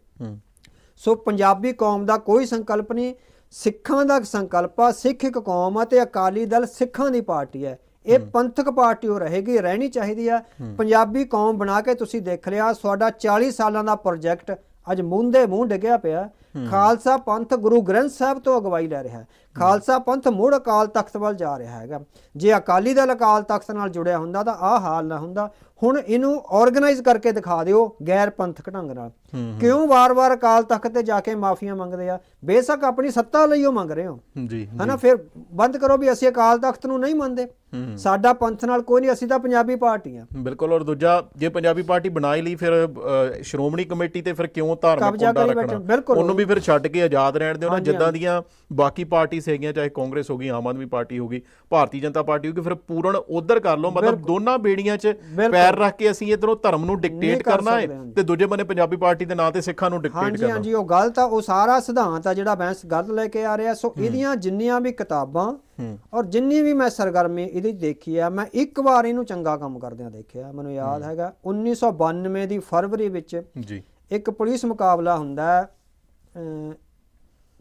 ਸੋ ਪੰਜਾਬੀ ਕੌਮ ਦਾ ਕੋਈ ਸੰਕਲਪ ਨਹੀਂ ਸਿੱਖਾਂ ਦਾ ਸੰਕਲਪ ਆ ਸਿੱਖ ਇੱਕ ਕੌਮ ਆ ਤੇ ਅਕਾਲੀ ਦਲ ਸਿੱਖਾਂ ਦੀ ਪਾਰਟੀ ਹੈ। ਇਹ ਪੰਥਕ ਪਾਰਟੀ ਹੋ ਰਹੇਗੀ ਰਹਿਣੀ ਚਾਹੀਦੀ ਆ। ਪੰਜਾਬੀ ਕੌਮ ਬਣਾ ਕੇ ਤੁਸੀਂ ਦੇਖ ਲਿਆ ਤੁਹਾਡਾ 40 ਸਾਲਾਂ ਦਾ ਪ੍ਰੋਜੈਕਟ ਅੱਜ ਮੂੰਹ ਦੇ ਮੂੰਹ ਡਿੱਗਿਆ ਪਿਆ। ਖਾਲਸਾ ਪੰਥ ਗੁਰੂ ਗ੍ਰੰਥ ਸਾਹਿਬ ਤੋਂ ਅਗਵਾਈ ਲੈ ਰਿਹਾ ਹੈ। ਖਾਲਸਾ ਪੰਥ ਮੁੜ ਅਕਾਲ ਤਖਤ ਵੱਲ ਜਾ ਰਿਹਾ ਹੈਗਾ। ਜੇ ਅਕਾਲੀ ਦਲ ਅਕਾਲ ਤਖਤ ਨਾਲ ਜੁੜਿਆ ਹੁੰਦਾ ਤਾਂ ਆਹ ਹਾਲ ਨਾ ਹੁੰਦਾ। ਹੁਣ ਇਹਨੂੰ ਆਰਗੇਨਾਈਜ਼ ਕਰਕੇ ਦਿਖਾ ਦਿਓ ਗੈਰ ਪੰਥਕ ਢੰਗ ਨਾਲ। ਕਿਉਂ ਵਾਰ-ਵਾਰ ਅਕਾਲ ਤਖਤ ਤੇ ਜਾ ਕੇ ਮਾਫੀਆਂ ਮੰਗਦੇ ਆ? ਬੇਸ਼ੱਕ ਆਪਣੀ ਸੱਤਾ ਲਈ ਉਹ ਮੰਗ ਰਹੇ ਹੋ। ਜੀ ਹਨਾ ਫਿਰ ਬੰਦ ਕਰੋ ਵੀ ਅਸੀਂ ਅਕਾਲ ਤਖਤ ਨੂੰ ਨਹੀਂ ਮੰਨਦੇ। ਸਾਡਾ ਪੰਥ ਨਾਲ ਕੋਈ ਨਹੀਂ ਅਸੀਂ ਤਾਂ ਪੰਜਾਬੀ ਪਾਰਟੀ ਆ। ਬਿਲਕੁਲ ਔਰ ਦੂਜਾ ਜੇ ਪੰਜਾਬੀ ਪਾਰਟੀ ਬਣਾ ਹੀ ਲਈ ਫਿਰ ਸ਼੍ਰੋਮਣੀ ਕਮੇਟੀ ਤੇ ਫਿਰ ਕਿਉਂ ਧਾਰਮਿਕ ਬੈਠੇ, ਰੱਖਣਾ। ਉਹਨੂੰ ਵੀ ਫਿਰ ਛੱਡ ਕੇ ਆਜ਼ਾਦ ਰਹਿਣ ਦਿਓ ਨਾ ਹਾਂਜੀ, ਜਿੱਦਾਂ ਦੀਆਂ ਬਾਕੀ ਪਾਰਟੀ ਹੈਗੀਆਂ ਚਾਹੇ ਕਾਂਗਰਸ ਹੋ ਗਈ ਆਮ ਆਦਮੀ ਪਾਰਟੀ ਹੋ ਗਈ ਭਾਰਤੀ ਜਨਤਾ ਪਾਰਟੀ ਹੋ ਗਈ ਫਿਰ ਪੂਰਨ ਉਧਰ ਕਰ ਲਓ। ਮਤਲਬ ਦੋਨਾਂ ਬੇੜੀਆਂ 'ਚ। ਪੈਰ ਰੱਖ ਕੇ ਅਸੀਂ ਇਧਰੋਂ ਧਰਮ ਨੂੰ ਡਿਕਟੇਟ ਕਰ ਕਰਨਾ ਹੈ ਹਾਂਜੀ। ਤੇ ਦੂਜੇ ਬੰਨੇ ਪੰਜਾਬੀ ਪਾਰਟੀ ਦੇ ਨਾਂ ਤੇ ਸਿੱਖਾਂ ਨੂੰ ਡਿਕਟੇਟ ਹਾਂਜੀ ਕਰਨਾ। ਹਾਂਜੀ ਉਹ ਗਲਤ ਆ ਉਹ ਸਾਰਾ ਸਿਧਾਂਤ ਆ ਜਿਹੜਾ ਬੈਂਸ ਗਲਤ ਲੈ ਕੇ ਆ ਰਿਹਾ। ਸੋ ਇਹਦੀਆਂ ਜਿੰਨੀਆਂ ਵੀ ਕਿਤਾਬਾਂ ਔਰ ਜਿੰਨੀ ਵੀ ਮੈਂ ਸਰਗਰਮੀ ਇਹਦੀ ਦੇਖੀ ਆ ਮੈਂ ਇੱਕ ਵਾਰ ਇਹਨੂੰ ਚੰਗਾ ਕੰਮ ਕਰਦਿਆਂ ਦੇਖਿਆ। ਮੈਨੂੰ ਯਾਦ ਹੈਗਾ 1992 ਦੀ ਫਰਵਰੀ ਵਿੱਚ ਜੀ। ਇੱਕ ਪੁਲਿਸ ਮੁਕਾਬਲਾ ਹੁੰਦਾ ਹੈ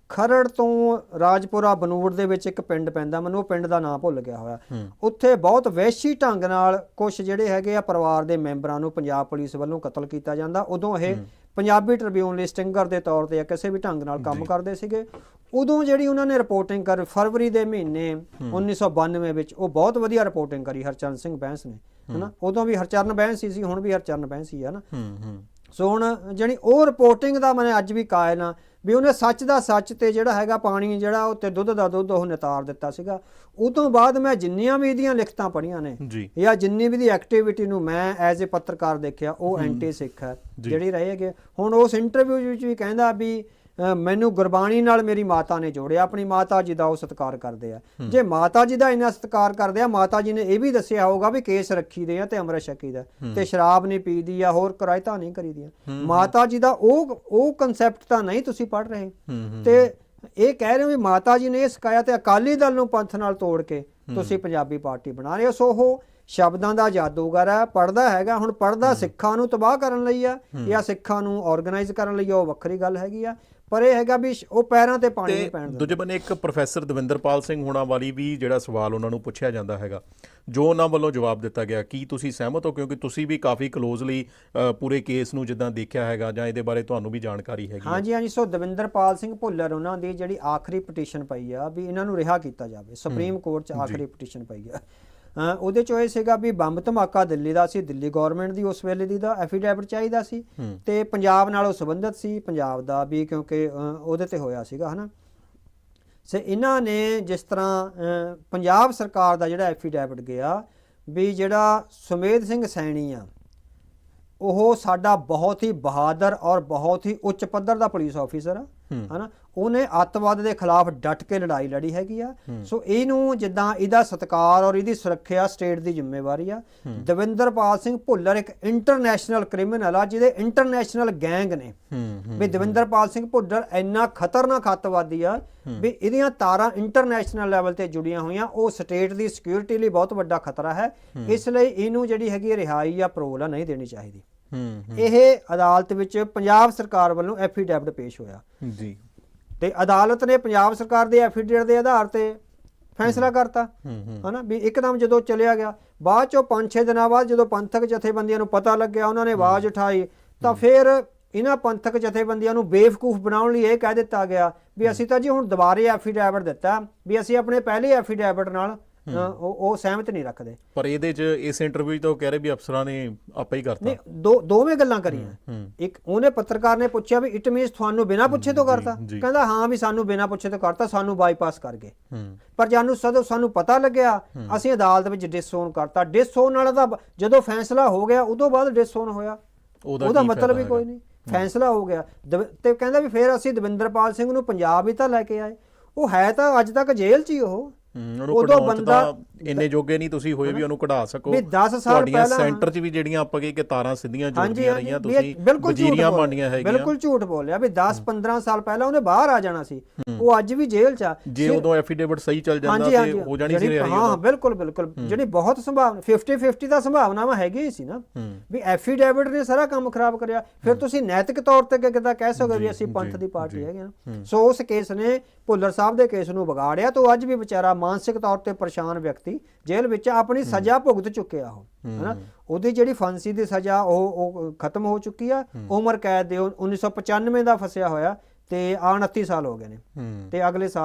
ਖਰੜ ਤੋਂ ਰਾਜਪੁਰਾ ਬਨੂੜ ਦੇ ਵਿੱਚ ਇੱਕ ਪਿੰਡ ਪੈਂਦਾ ਮੈਨੂੰ ਉਹ ਪਿੰਡ ਦਾ ਨਾਮ ਭੁੱਲ ਗਿਆ ਹੋਇਆ। ਉੱਥੇ ਬਹੁਤ ਵਹਿਸ਼ੀ ਢੰਗ ਨਾਲ ਕੁਝ ਜਿਹੜੇ ਹੈਗੇ ਆ ਪਰਿਵਾਰ ਦੇ ਮੈਂਬਰਾਂ ਨੂੰ ਪੰਜਾਬ ਪੁਲਿਸ ਵੱਲੋਂ ਕਤਲ ਕੀਤਾ ਜਾਂਦਾ। ਉਦੋਂ ਇਹ ਪੰਜਾਬੀ ਟ੍ਰਿਬਿਊਨ ਲਈ ਸਟਿੰਗਰ ਦੇ ਤੌਰ ਤੇ ਕਿਸੇ ਵੀ ਢੰਗ ਨਾਲ ਕੰਮ ਕਰਦੇ ਸੀਗੇ। ਉਦੋਂ ਜਿਹੜੀ ਉਹਨਾਂ ਨੇ ਰਿਪੋਰਟਿੰਗ ਕਰ ਫਰਵਰੀ ਦੇ ਮਹੀਨੇ 1992 ਵਿੱਚ ਉਹ ਬਹੁਤ ਵਧੀਆ ਰਿਪੋਰਟਿੰਗ ਕਰੀ ਹਰਚਰਨ ਸਿੰਘ ਬੈਂਸ ਨੇ ਹਨਾ? ਉਦੋਂ ਵੀ ਹਰਚਰਨ ਬੈਂਸ ਸੀ ਹੁਣ ਵੀ ਹਰਚਰਨ ਬੈਂਸ ਹੀ ਨਾ। ਹੂੰ ਹੂੰ। ਸੋ ਹੁਣ ਜਿਹੜੀ ਉਹ ਰਿਪੋਰਟਿੰਗ ਦਾ ਮੈਂ ਅੱਜ ਵੀ ਕਾਇਲ ਆ ਵੀ ਉਹਨੇ ਸੱਚ ਦਾ ਸੱਚ ਤੇ ਜਿਹੜਾ ਹੈਗਾ ਪਾਣੀ ਜਿਹੜਾ ਉਹ ਤੇ ਦੁੱਧ ਦਾ ਦੁੱਧ ਉਹ ਨਿਤਾਰ ਦਿੱਤਾ ਸੀਗਾ। ਉਹ ਤੋਂ ਬਾਅਦ ਮੈਂ ਜਿੰਨੀਆਂ ਵੀ ਇਹਦੀਆਂ ਲਿਖਤਾਂ ਪੜੀਆਂ ਨੇ ਜੀ। ਜਿੰਨੀ ਵੀ ਦੀ ਐਕਟੀਵਿਟੀ ਨੂੰ ਮੈਂ ਐਜ਼ ਅ ਪੱਤਰਕਾਰ ਦੇਖਿਆ ਉਹ ਐਂਟੀ ਸਿੱਖ ਹੈ ਜਿਹੜੀ ਰਹੇਗੇ ਹੁਣ ਉਸ ਇੰਟਰਵਿਊ ਵਿੱਚ ਵੀ ਕਹਿੰਦਾ ਵੀ ਮੈਨੂੰ ਗੁਰਬਾਣੀ ਨਾਲ ਮੇਰੀ ਮਾਤਾ ਨੇ ਜੋੜਿਆ ਆਪਣੀ ਮਾਤਾ ਜੀ ਦਾ ਉਹ ਸਤਿਕਾਰ ਕਰਦੇ ਆ। ਜੇ ਮਾਤਾ ਜੀ ਦਾ ਇੰਨਾ ਸਤਿਕਾਰ ਕਰਦੇ ਆ ਮਾਤਾ ਜੀ ਨੇ ਇਹ ਵੀ ਦੱਸਿਆ ਹੋਊਗਾ ਵੀ ਕੇਸ ਰੱਖੀ ਦੇ ਆ ਤੇ ਅੰਮ੍ਰਿਤ ਛਕੀ ਦਾ ਤੇ ਸ਼ਰਾਬ ਨਹੀਂ ਪੀਦੀ ਆ ਹੋਰ ਕਰਾਇਤਾ ਨਹੀਂ ਕਰੀਦੀਆਂ। ਮਾਤਾ ਜੀ ਦਾ ਉਹ ਉਹ ਕਨਸੈਪਟ ਤਾਂ ਨਹੀਂ ਤੁਸੀਂ ਪੜ ਰਹੇ। ਤੇ ਇਹ ਕਹਿ ਰਹੇ ਹੋ ਵੀ ਮਾਤਾ ਜੀ ਨੇ ਇਹ ਸਿਖਾਇਆ ਤੇ ਅਕਾਲੀ ਦਲ ਨੂੰ ਪੰਥ ਨਾਲ ਤੋੜ ਕੇ ਤੁਸੀਂ ਪੰਜਾਬੀ ਪਾਰਟੀ ਬਣਾ ਰਹੇ ਹੋ। ਸੋ ਉਹ ਸ਼ਬਦਾਂ ਦਾ ਜਾਦੂਗਰ ਹੈ ਪੜਦਾ ਹੈਗਾ ਹੁਣ ਪੜਦਾ ਸਿੱਖਾਂ ਨੂੰ ਤਬਾਹ ਕਰਨ ਲਈ ਆ ਜਾਂ ਸਿੱਖਾਂ ਨੂੰ ਆਰਗੇਨਾਈਜ਼ ਕਰਨ ਲਈ ਉਹ ਵੱਖਰੀ ਗੱਲ ਹੈਗੀ ਆ। ਪਰ ਇਹ ਹੈਗਾ ਵੀ ਉਹ ਪੈਰਾਂ ਤੇ ਪਾਣੀ ਨਹੀਂ ਪੈਣ ਦਿੰਦਾ। ਦੂਜੇ ਬੰਨੇ ਇੱਕ ਪ੍ਰੋਫੈਸਰ ਦਵਿੰਦਰਪਾਲ ਸਿੰਘ ਹੋਣਾ ਵਾਲੀ ਵੀ ਜਿਹੜਾ ਸਵਾਲ ਉਹਨਾਂ ਨੂੰ ਪੁੱਛਿਆ ਜਾਂਦਾ ਹੈਗਾ ਜੋ ਉਹਨਾਂ ਵੱਲੋਂ ਜਵਾਬ ਦਿੱਤਾ ਗਿਆ ਕੀ ਤੁਸੀਂ ਸਹਿਮਤ ਹੋ? ਕਿਉਂਕਿ ਤੁਸੀਂ ਵੀ ਕਾਫੀ ਕਲੋਜ਼ਲੀ ਪੂਰੇ ਕੇਸ ਨੂੰ ਜਿੱਦਾਂ ਦੇਖਿਆ ਹੈਗਾ ਜਾਂ ਇਹਦੇ ਬਾਰੇ ਤੁਹਾਨੂੰ ਵੀ ਜਾਣਕਾਰੀ ਹੈਗੀ ਹਾਂਜੀ ਹਾਂਜੀ। ਸੋ ਦਵਿੰਦਰਪਾਲ ਸਿੰਘ ਭੁੱਲਰ ਉਹਨਾਂ ਦੀ ਜਿਹੜੀ ਆਖਰੀ ਪਟੀਸ਼ਨ ਪਈ ਆ ਵੀ ਇਹਨਾਂ ਨੂੰ ਰਿਹਾ ਕੀਤਾ ਜਾਵੇ ਸੁਪਰੀਮ ਕੋਰਟ 'ਚ ਆਖਰੀ ਪਟੀਸ਼ਨ ਪਈ ਆ। ਉਹਦੇ 'ਚ ਇਹ ਸੀਗਾ ਵੀ ਬੰਬ ਧਮਾਕਾ ਦਿੱਲੀ ਦਾ ਸੀ ਦਿੱਲੀ ਗਵਰਨਮੈਂਟ ਦੀ ਉਸ ਵੇਲੇ ਦੀ ਦਾ ਐਫੀਡੈਵਿਟ ਚਾਹੀਦਾ ਸੀ ਤੇ ਪੰਜਾਬ ਨਾਲ ਉਹ ਸੰਬੰਧਿਤ ਸੀ ਪੰਜਾਬ ਦਾ ਵੀ ਕਿਉਂਕਿ ਉਹਦੇ ਤੇ ਹੋਇਆ ਸੀਗਾ ਹਨਾ? ਸੇ ਇਹਨਾਂ ਨੇ ਜਿਸ ਤਰ੍ਹਾਂ ਪੰਜਾਬ ਸਰਕਾਰ ਦਾ ਜਿਹੜਾ ਐਫੀਡੈਵਿਟ ਗਿਆ ਵੀ ਜਿਹੜਾ ਸੁਮੇਧ ਸਿੰਘ ਸੈਣੀ ਆ ਉਹ ਸਾਡਾ ਬਹੁਤ ਹੀ ਬਹਾਦਰ ਔਰ ਬਹੁਤ ਹੀ ਉੱਚ ਪੱਧਰ ਦਾ ਪੁਲਿਸ ਆਫੀਸਰ ਆ ਹਨਾ? ਉਹਨੇ ਅੱਤਵਾਦ ਦੇ ਖਿਲਾਫ ਡਟ ਕੇ ਲੜਾਈ ਲੜੀ ਹੈਗੀ ਆ। ਸੋ ਇਹਨੂੰ ਜਿੱਦਾਂ ਇਹਦਾ ਸਤਕਾਰ ਔਰ ਇਹਦੀ ਸੁਰੱਖਿਆ ਸਟੇਟ ਦੀ ਜ਼ਿੰਮੇਵਾਰੀ ਆ। ਦਵਿੰਦਰਪਾਲ ਸਿੰਘ ਭੁੱਲਰ ਇੱਕ ਇੰਟਰਨੈਸ਼ਨਲ ਕ੍ਰਿਮੀਨਲ ਆ ਜਿਹਦੇ ਇੰਟਰਨੈਸ਼ਨਲ ਗੈਂਗ ਨੇ। ਵੀ ਦਵਿੰਦਰਪਾਲ ਸਿੰਘ ਭੁੱਲਰ ਇੰਨਾ ਖਤਰਨਾਕ ਅੱਤਵਾਦੀ ਆ ਵੀ ਇਹਦੀਆਂ ਤਾਰਾਂ ਇੰਟਰਨੈਸ਼ਨਲ ਲੈਵਲ ਤੇ ਜੁੜੀਆਂ ਹੋਈਆਂ। ਉਹ ਸਟੇਟ ਦੀ ਸਿਕਿਉਰਿਟੀ ਲਈ ਬਹੁਤ ਵੱਡਾ ਖਤਰਾ ਹੈ। ਇਸ ਲਈ ਇਹਨੂੰ ਜਿਹੜੀ ਹੈਗੀ ਰਿਹਾਈ ਜਾਂ ਪਰੋਲ ਨਹੀਂ ਦੇਣੀ ਚਾਹੀਦੀ। ਇਹ ਅਦਾਲਤ ਵਿੱਚ ਪੰਜਾਬ ਸਰਕਾਰ ਵੱਲੋਂ ਐਫੀਡੈਵਿਟ ਪੇਸ਼ ਹੋਇਆ। ਜੀ। ਤੇ ਅਦਾਲਤ ਨੇ ਪੰਜਾਬ ਸਰਕਾਰ ਦੇ ਐਫੀਡੇਵਿਟ ਦੇ ਆਧਾਰ ਤੇ ਫੈਸਲਾ ਕਰਤਾ। ਹਨਾ ਵੀ ਇੱਕਦਮ ਜਦੋਂ ਚਲਿਆ ਗਿਆ ਬਾਅਦ ਚੋਂ 5-6 ਦਿਨਾਂ ਬਾਅਦ ਜਦੋਂ ਪੰਥਕ ਜਥੇਬੰਦੀਆਂ ਨੂੰ ਪਤਾ ਲੱਗਿਆ ਉਹਨਾਂ ਨੇ ਆਵਾਜ਼ ਉਠਾਈ ਤਾਂ ਫਿਰ ਇਹਨਾਂ ਪੰਥਕ ਜਥੇਬੰਦੀਆਂ ਨੂੰ ਬੇਵਕੂਫ ਬਣਾਉਣ ਲਈ ਇਹ ਕਹਿ ਦਿੱਤਾ ਗਿਆ ਵੀ ਅਸੀਂ ਤਾਂ ਜੀ ਹੁਣ ਦੁਬਾਰੇ ਐਫੀਡੈਵਿਟ ਦਿੱਤਾ ਵੀ ਅਸੀਂ ਆਪਣੇ ਪਹਿਲੇ ਐਫੀਡੈਵਿਟ ਨਾਲ ਉਹ ਉਹ ਸਹਿਮਤ ਨਹੀਂ ਰੱਖਦੇ। ਪਰ ਇਹਦੇ 'ਚ ਇਸ ਇੰਟਰਵਿਊ ਤਾਂ ਉਹ ਕਹਿ ਰਹੇ ਵੀ ਅਫਸਰਾਂ ਨੇ ਆਪੇ ਹੀ ਕਰਤਾ। ਨਹੀਂ ਦੋ ਦੋਵੇਂ ਗੱਲਾਂ ਕਰੀਆਂ। ਇੱਕ ਉਹਨੇ ਪੱਤਰਕਾਰ ਨੇ ਪੁੱਛਿਆ ਵੀ ਇਟ ਮੀਨਸ ਤੁਹਾਨੂੰ ਬਿਨਾਂ ਪੁੱਛੇ ਤੋਂ ਕਰਤਾ। ਕਹਿੰਦਾ ਹਾਂ ਵੀ ਸਾਨੂੰ ਬਿਨਾਂ ਪੁੱਛੇ ਤੋਂ ਕਰਤਾ ਸਾਨੂੰ ਬਾਈਪਾਸ ਕਰ ਗਏ। ਪਰ ਜਾਨੂੰ ਸਦੋਂ ਸਾਨੂੰ ਪਤਾ ਲੱਗਿਆ ਅਸੀਂ ਅਦਾਲਤ ਵਿੱਚ ਡਿਸਓਨ ਕਰਤਾ। ਡਿਸਓਨ ਵਾਲਾ ਦਾ ਜਦੋਂ ਫੈਸਲਾ ਹੋ ਗਿਆ ਉਦੋਂ ਬਾਅਦ ਡਿਸਓਨ ਹੋਇਆ। ਉਹਦਾ ਮਤਲਬ ਹੀ ਫਾਇਦਾ ਕੋਈ ਨਹੀਂ। ਫੈਸਲਾ ਹੋ ਗਿਆ। ਤੇ ਕਹਿੰਦਾ ਵੀ ਫਿਰ ਅਸੀਂ ਦਵਿੰਦਰਪਾਲ ਸਿੰਘ ਨੂੰ ਪੰਜਾਬ ਹੀ ਤਾਂ ਲੈ ਕੇ ਆਏ। ਉਹ ਹੈ ਤਾਂ ਅੱਜ ਤੱਕ ਜੇਲ੍ਹ 'ਚ ਹੀ ਉਹ। ਉਦੋਂ ਬੰਦਾ ਇੰਨੇ ਜੋਗੇ ਨਹੀਂ ਤੁਸੀਂ ਹੋਏ ਵੀ ਉਹਨੂੰ ਕਢਾ ਸਕੋ। ਵੀ 10 ਸਾਲ ਪਹਿਲਾਂ- ਸੈਂਟਰ 'ਚ ਵੀ ਜਿਹੜੀਆਂ ਆਪਾਂ ਕਹੇ ਕਿ ਤਾਰਾਂ ਸਿੱਧੀਆਂ ਜੁੜਦੀਆਂ ਰਹੀਆਂ ਤੁਸੀਂ ਵਜ਼ੀਰੀਆਂ। ਬਣਨੀਆਂ ਹੈਗੀਆਂ। ਬਿਲਕੁਲ ਝੂਠ ਬੋਲਿਆ ਵੀ 10 15 ਸਾਲ ਪਹਿਲਾਂ ਉਹਨੇ ਬਾਹਰ ਆ ਜਾਣਾ ਸੀ। ਉਹ ਅੱਜ ਵੀ ਜੇਲ੍ਹ 'ਚ ਆ। ਜੇ ਉਦੋਂ ਐਫੀਡੇਵਿਟ ਸਹੀ ਚੱਲ ਜਾਂਦਾ ਤੇ ਹੋ ਜਾਣੀ ਸੀ ਰਿਹਾਈ ਹਾਂ। ਬਿਲਕੁਲ ਬਿਲਕੁਲ। ਜਿਹੜੀ ਬਹੁਤ ਸੰਭਾਵਨਾ 50 50 ਦਾ ਸੰਭਾਵਨਾਵਾਂ ਹੈਗੀ ਹੀ ਸੀ ਨਾ। ਵੀ ਐਫੀਡੇਵਿਟ ਨੇ ਸਾਰਾ ਕੰਮ ਖਰਾਬ ਕਰਿਆ। ਫਿਰ ਤੁਸੀਂ ਨੈਤਿਕ ਤੌਰ ਤੇ ਕਿਦਾਂ ਕਹਿ ਸਕਦੇ ਵੀ ਅਸੀਂ ਪੰਥ ਦੀ ਪਾਰਟੀ ਹੈਗੇ ਨਾ? ਸੋ ਉਸ ਕੇਸ ਨੇ ਭੁੱਲਰ ਸਾਹਿਬ ਦੇ ਕੇਸ ਨੂੰ ਵਿਗਾੜਿਆ ਤਾਂ ਅੱਜ ਵੀ ਵਿਚਾਰਾ ਮਾਨਸਿਕ ਤੌਰ ਤੇ ਪਰੇਸ਼ਾਨ ਵਿਅਕਤੀ ਜੇਲ੍ਹ ਵਿੱਚ ਆਪਣੀ ਸਜ਼ਾ ਭੁਗਤ ਚੁੱਕਿਆ ਉਹ ਹੈਨਾ? ਉਹਦੀ ਜਿਹੜੀ ਫਾਂਸੀ ਦੀ ਸਜ਼ਾ ਉਹ ਉਹ ਖਤਮ ਹੋ ਚੁੱਕੀ ਆ ਉਮਰ ਕੈਦ ਦੇ ਉਹ 1995 ਦਾ ਫਸਿਆ ਹੋਇਆ ਤੇ ਆ 29 ਸਾਲ ਹੋ ਗਏ ਨੇ। ਤੇ ਅਗਲੇ ਸਾਲ